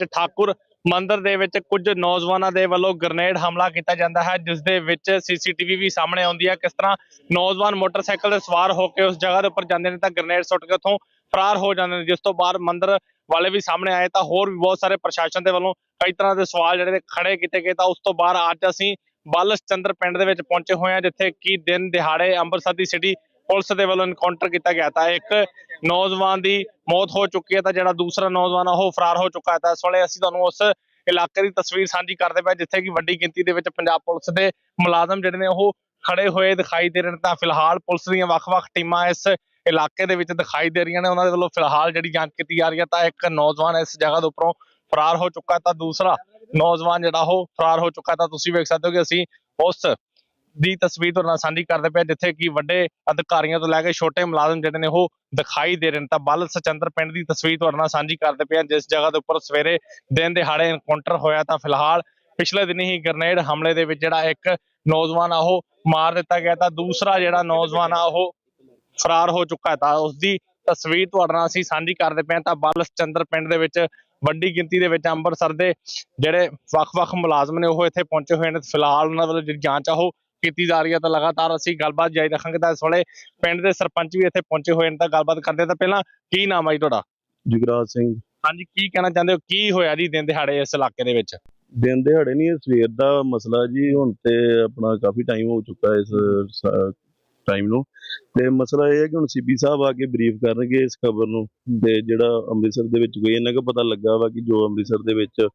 ਤੇ ਠਾਕੁਰ, ਮੰਦਿਰ ਦੇ ਵਿੱਚ ਕੁਝ ਨੌਜਵਾਨਾਂ ਦੇ ਵੱਲੋਂ ਗ੍ਰਨੇਡ ਹਮਲਾ ਕੀਤਾ ਜਾਂਦਾ ਹੈ ਜਿਸ ਦੇ ਵਿੱਚ ਸੀਸੀਟੀਵੀ ਵੀ ਸਾਹਮਣੇ ਆਉਂਦੀ ਹੈ। ਕਿਸ ਤਰ੍ਹਾਂ ਨੌਜਵਾਨ ਮੋਟਰਸਾਈਕਲ ਤੇ ਸਵਾਰ ਹੋ ਕੇ ਉਸ ਜਗ੍ਹਾ ਦੇ ਉੱਪਰ ਜਾਂਦੇ ਨੇ, ਤਾਂ ਗ੍ਰਨੇਡ ਸੁੱਟ ਕੇ ਉੱਥੋਂ ਫਰਾਰ ਹੋ ਜਾਂਦੇ ਨੇ, ਜਿਸ ਤੋਂ ਬਾਅਦ ਮੰਦਿਰ ਵਾਲੇ ਵੀ ਸਾਹਮਣੇ ਆਏ, ਤਾਂ ਹੋਰ ਵੀ ਬਹੁਤ ਸਾਰੇ ਪ੍ਰਸ਼ਾਸਨ ਦੇ ਵੱਲੋਂ ਕਈ ਤਰ੍ਹਾਂ ਦੇ ਸਵਾਲ ਜਿਹੜੇ ਨੇ ਖੜੇ ਕੀਤੇ ਗਏ। ਤਾਂ ਉਸ ਤੋਂ ਬਾਅਦ ਅੱਜ ਅਸੀਂ ਬਾਲਸ ਚੰਦਰ ਪਿੰਡ ਦੇ ਵਿੱਚ ਪਹੁੰਚੇ ਹੋਏ ਹਾਂ, ਜਿੱਥੇ ਕਿ ਦਿਨ ਦਿਹਾੜੇ ਅੰਮ੍ਰਿਤਸਰ ਦੀ ਸਿਟੀ ਪੁਲਿਸ ਦੇ ਵੱਲੋਂ ਇਨਕਾਊਂਟਰ ਕੀਤਾ ਗਿਆ। ਤਾਂ ਇੱਕ ਨੌਜਵਾਨ ਦੀ ਮੌਤ ਹੋ ਚੁੱਕੀ ਹੈ ਤਾਂ ਜਿਹੜਾ ਦੂਸਰਾ ਨੌਜਵਾਨ ਆ, ਉਹ ਫਰਾਰ ਹੋ ਚੁੱਕਾ ਹੈ। ਤਾਂ ਇਸ ਵੇਲੇ ਅਸੀਂ ਤੁਹਾਨੂੰ ਉਸ ਇਲਾਕੇ ਦੀ ਤਸਵੀਰ ਸਾਂਝੀ ਕਰਦੇ ਪਏ, ਜਿੱਥੇ ਕਿ ਵੱਡੀ ਗਿਣਤੀ ਦੇ ਵਿੱਚ ਪੰਜਾਬ ਪੁਲਿਸ ਦੇ ਮੁਲਾਜ਼ਮ ਜਿਹੜੇ ਨੇ, ਉਹ ਖੜੇ ਹੋਏ ਦਿਖਾਈ ਦੇ ਰਹੇ ਨੇ। ਤਾਂ ਫਿਲਹਾਲ ਪੁਲਿਸ ਦੀਆਂ ਵੱਖ-ਵੱਖ ਟੀਮਾਂ ਇਸ ਇਲਾਕੇ ਦੇ ਵਿੱਚ ਦਿਖਾਈ ਦੇ ਰਹੀਆਂ ਨੇ। ਉਹਨਾਂ ਦੇ ਵੱਲੋਂ ਫਿਲਹਾਲ ਜਿਹੜੀ ਜਾਂਚ ਕੀਤੀ ਜਾ ਰਹੀ ਹੈ, ਤਾਂ ਇੱਕ ਨੌਜਵਾਨ ਇਸ ਜਗ੍ਹਾ ਦੇ ਉੱਪਰੋਂ ਫਰਾਰ ਹੋ ਚੁੱਕਾ ਤਾਂ ਦੂਸਰਾ ਨੌਜਵਾਨ ਜਿਹੜਾ ਉਹ ਫਰਾਰ ਹੋ ਚੁੱਕਾ ਤਾਂ ਤੁਸੀਂ ਵੇਖ ਸਕਦੇ ਹੋ ਕਿ ਅਸੀਂ ਉਸ ਦੀ ਤਸਵੀਰ ਤੁਹਾਡੇ ਨਾਲ ਸਾਂਝੀ ਕਰਦੇ ਪਏ ਜਿੱਥੇ ਕਿ ਵੱਡੇ ਅਧਿਕਾਰੀਆਂ ਤੋਂ ਲੈ ਕੇ ਛੋਟੇ ਮੁਲਾਜ਼ਮ ਜਿਹੜੇ ਨੇ ਉਹ ਦਿਖਾਈ ਦੇ ਰਹੇ ਨੇ। ਤਾਂ ਬਲ ਸਚੰਦਰ ਪਿੰਡ ਦੀ ਤਸਵੀਰ ਤੁਹਾਡੇ ਨਾਲ ਸਾਂਝੀ ਕਰਦੇ ਪਏ ਹਾਂ, ਜਿਸ ਜਗ੍ਹਾ ਦੇ ਉੱਪਰ ਸਵੇਰੇ ਦਿਨ ਦਿਹਾੜੇ ਐਨਕਾਊਂਟਰ ਹੋਇਆ ਤਾਂ ਫਿਲਹਾਲ ਪਿਛਲੇ ਦਿਨੀ ਹੀ ਗ੍ਰਨੇਡ ਹਮਲੇ ਦੇ ਵਿੱਚ ਜਿਹੜਾ ਇੱਕ ਨੌਜਵਾਨ ਆ ਉਹ ਮਾਰ ਦਿੱਤਾ ਗਿਆ। ਤਾਂ ਦੂਸਰਾ ਜਿਹੜਾ ਨੌਜਵਾਨ ਆ ਉਹ ਫਰਾਰ ਹੋ ਚੁੱਕਾ ਹੈ। ਤਾਂ ਉਸ ਦੀ ਤਸਵੀਰ ਤੁਹਾਡੇ ਨਾਲ ਅਸੀਂ ਸਾਂਝੀ ਕਰਦੇ ਪਏ ਹਾਂ। ਤਾਂ ਬਲ ਚੰਦਰ ਪਿੰਡ ਦੇ ਵਿੱਚ ਵੱਡੀ ਗਿਣਤੀ ਦੇ ਵਿੱਚ ਅੰਮ੍ਰਿਤਸਰ ਦੇ ਜਿਹੜੇ ਵੱਖ-ਵੱਖ ਮੁਲਾਜ਼ਮ ਨੇ ਉਹ ਇੱਥੇ ਪਹੁੰਚੇ ਹੋਏ ਨੇ। ਫਿਲਹਾਲ ਉਹਨਾਂ ਵੱਲੋਂ ਜਿਹੜੀ ਜਾਂਚ ਆ ਉਹ ਕੀਤੀ ਜਾ ਰਹੀ ਹੈ ਤਾਂ ਲਗਾਤਾਰ ਅਸੀਂ ਗੱਲਬਾਤ ਜਾਰੀ ਰੱਖਾਂਗੇ। ਤਾਂ ਇਸ ਵੇਲੇ ਪਿੰਡ ਦੇ ਸਰਪੰਚ ਵੀ ਇੱਥੇ ਪਹੁੰਚੇ ਹੋਏ ਨੇ ਤਾਂ ਗੱਲਬਾਤ ਕਰਦੇ ਤਾਂ ਪਹਿਲਾਂ ਕੀ ਨਾਮ ਹੈ ਜੀ ਤੁਹਾਡਾ? ਜੁਗਰਾਜ ਸਿੰਘ। ਹਾਂਜੀ ਕੀ ਕਹਿਣਾ ਚਾਹੁੰਦੇ ਹੋ? ਕੀ ਹੋਇਆ ਜੀ ਦਿਨ ਦਿਹਾੜੇ ਇਸ ਇਲਾਕੇ ਦੇ ਵਿੱਚ? ਦਿਨ ਦਿਹਾੜੇ ਨਹੀਂ ਇਹ ਸਵੇਰ ਦਾ ਮਸਲਾ ਜੀ। ਹੁਣ ਤੇ ਆਪਣਾ ਕਾਫੀ ਟਾਈਮ ਹੋ ਚੁੱਕਾ ਇਸ ਟਾਈਮ ਨੂੰ। ਤੇ ਮਸਲਾ ਇਹ ਹੈ ਕਿ ਹੁਣ ਸੀਪੀ ਸਾਹਿਬ ਆ ਕੇ ਬਰੀਫ ਕਰਨਗੇ ਇਸ ਖਬਰ ਨੂੰ। ਤੇ ਜਿਹੜਾ ਅੰਮ੍ਰਿਤਸਰ ਦੇ ਵਿੱਚ ਕੋਈ ਇਹਨਾਂ ਕੋ ਪਤਾ ਲੱਗਾ ਵਾ ਕਿ ਜੋ ਅੰਮ੍ਰਿਤਸਰ ਦੇ ਵਿੱਚ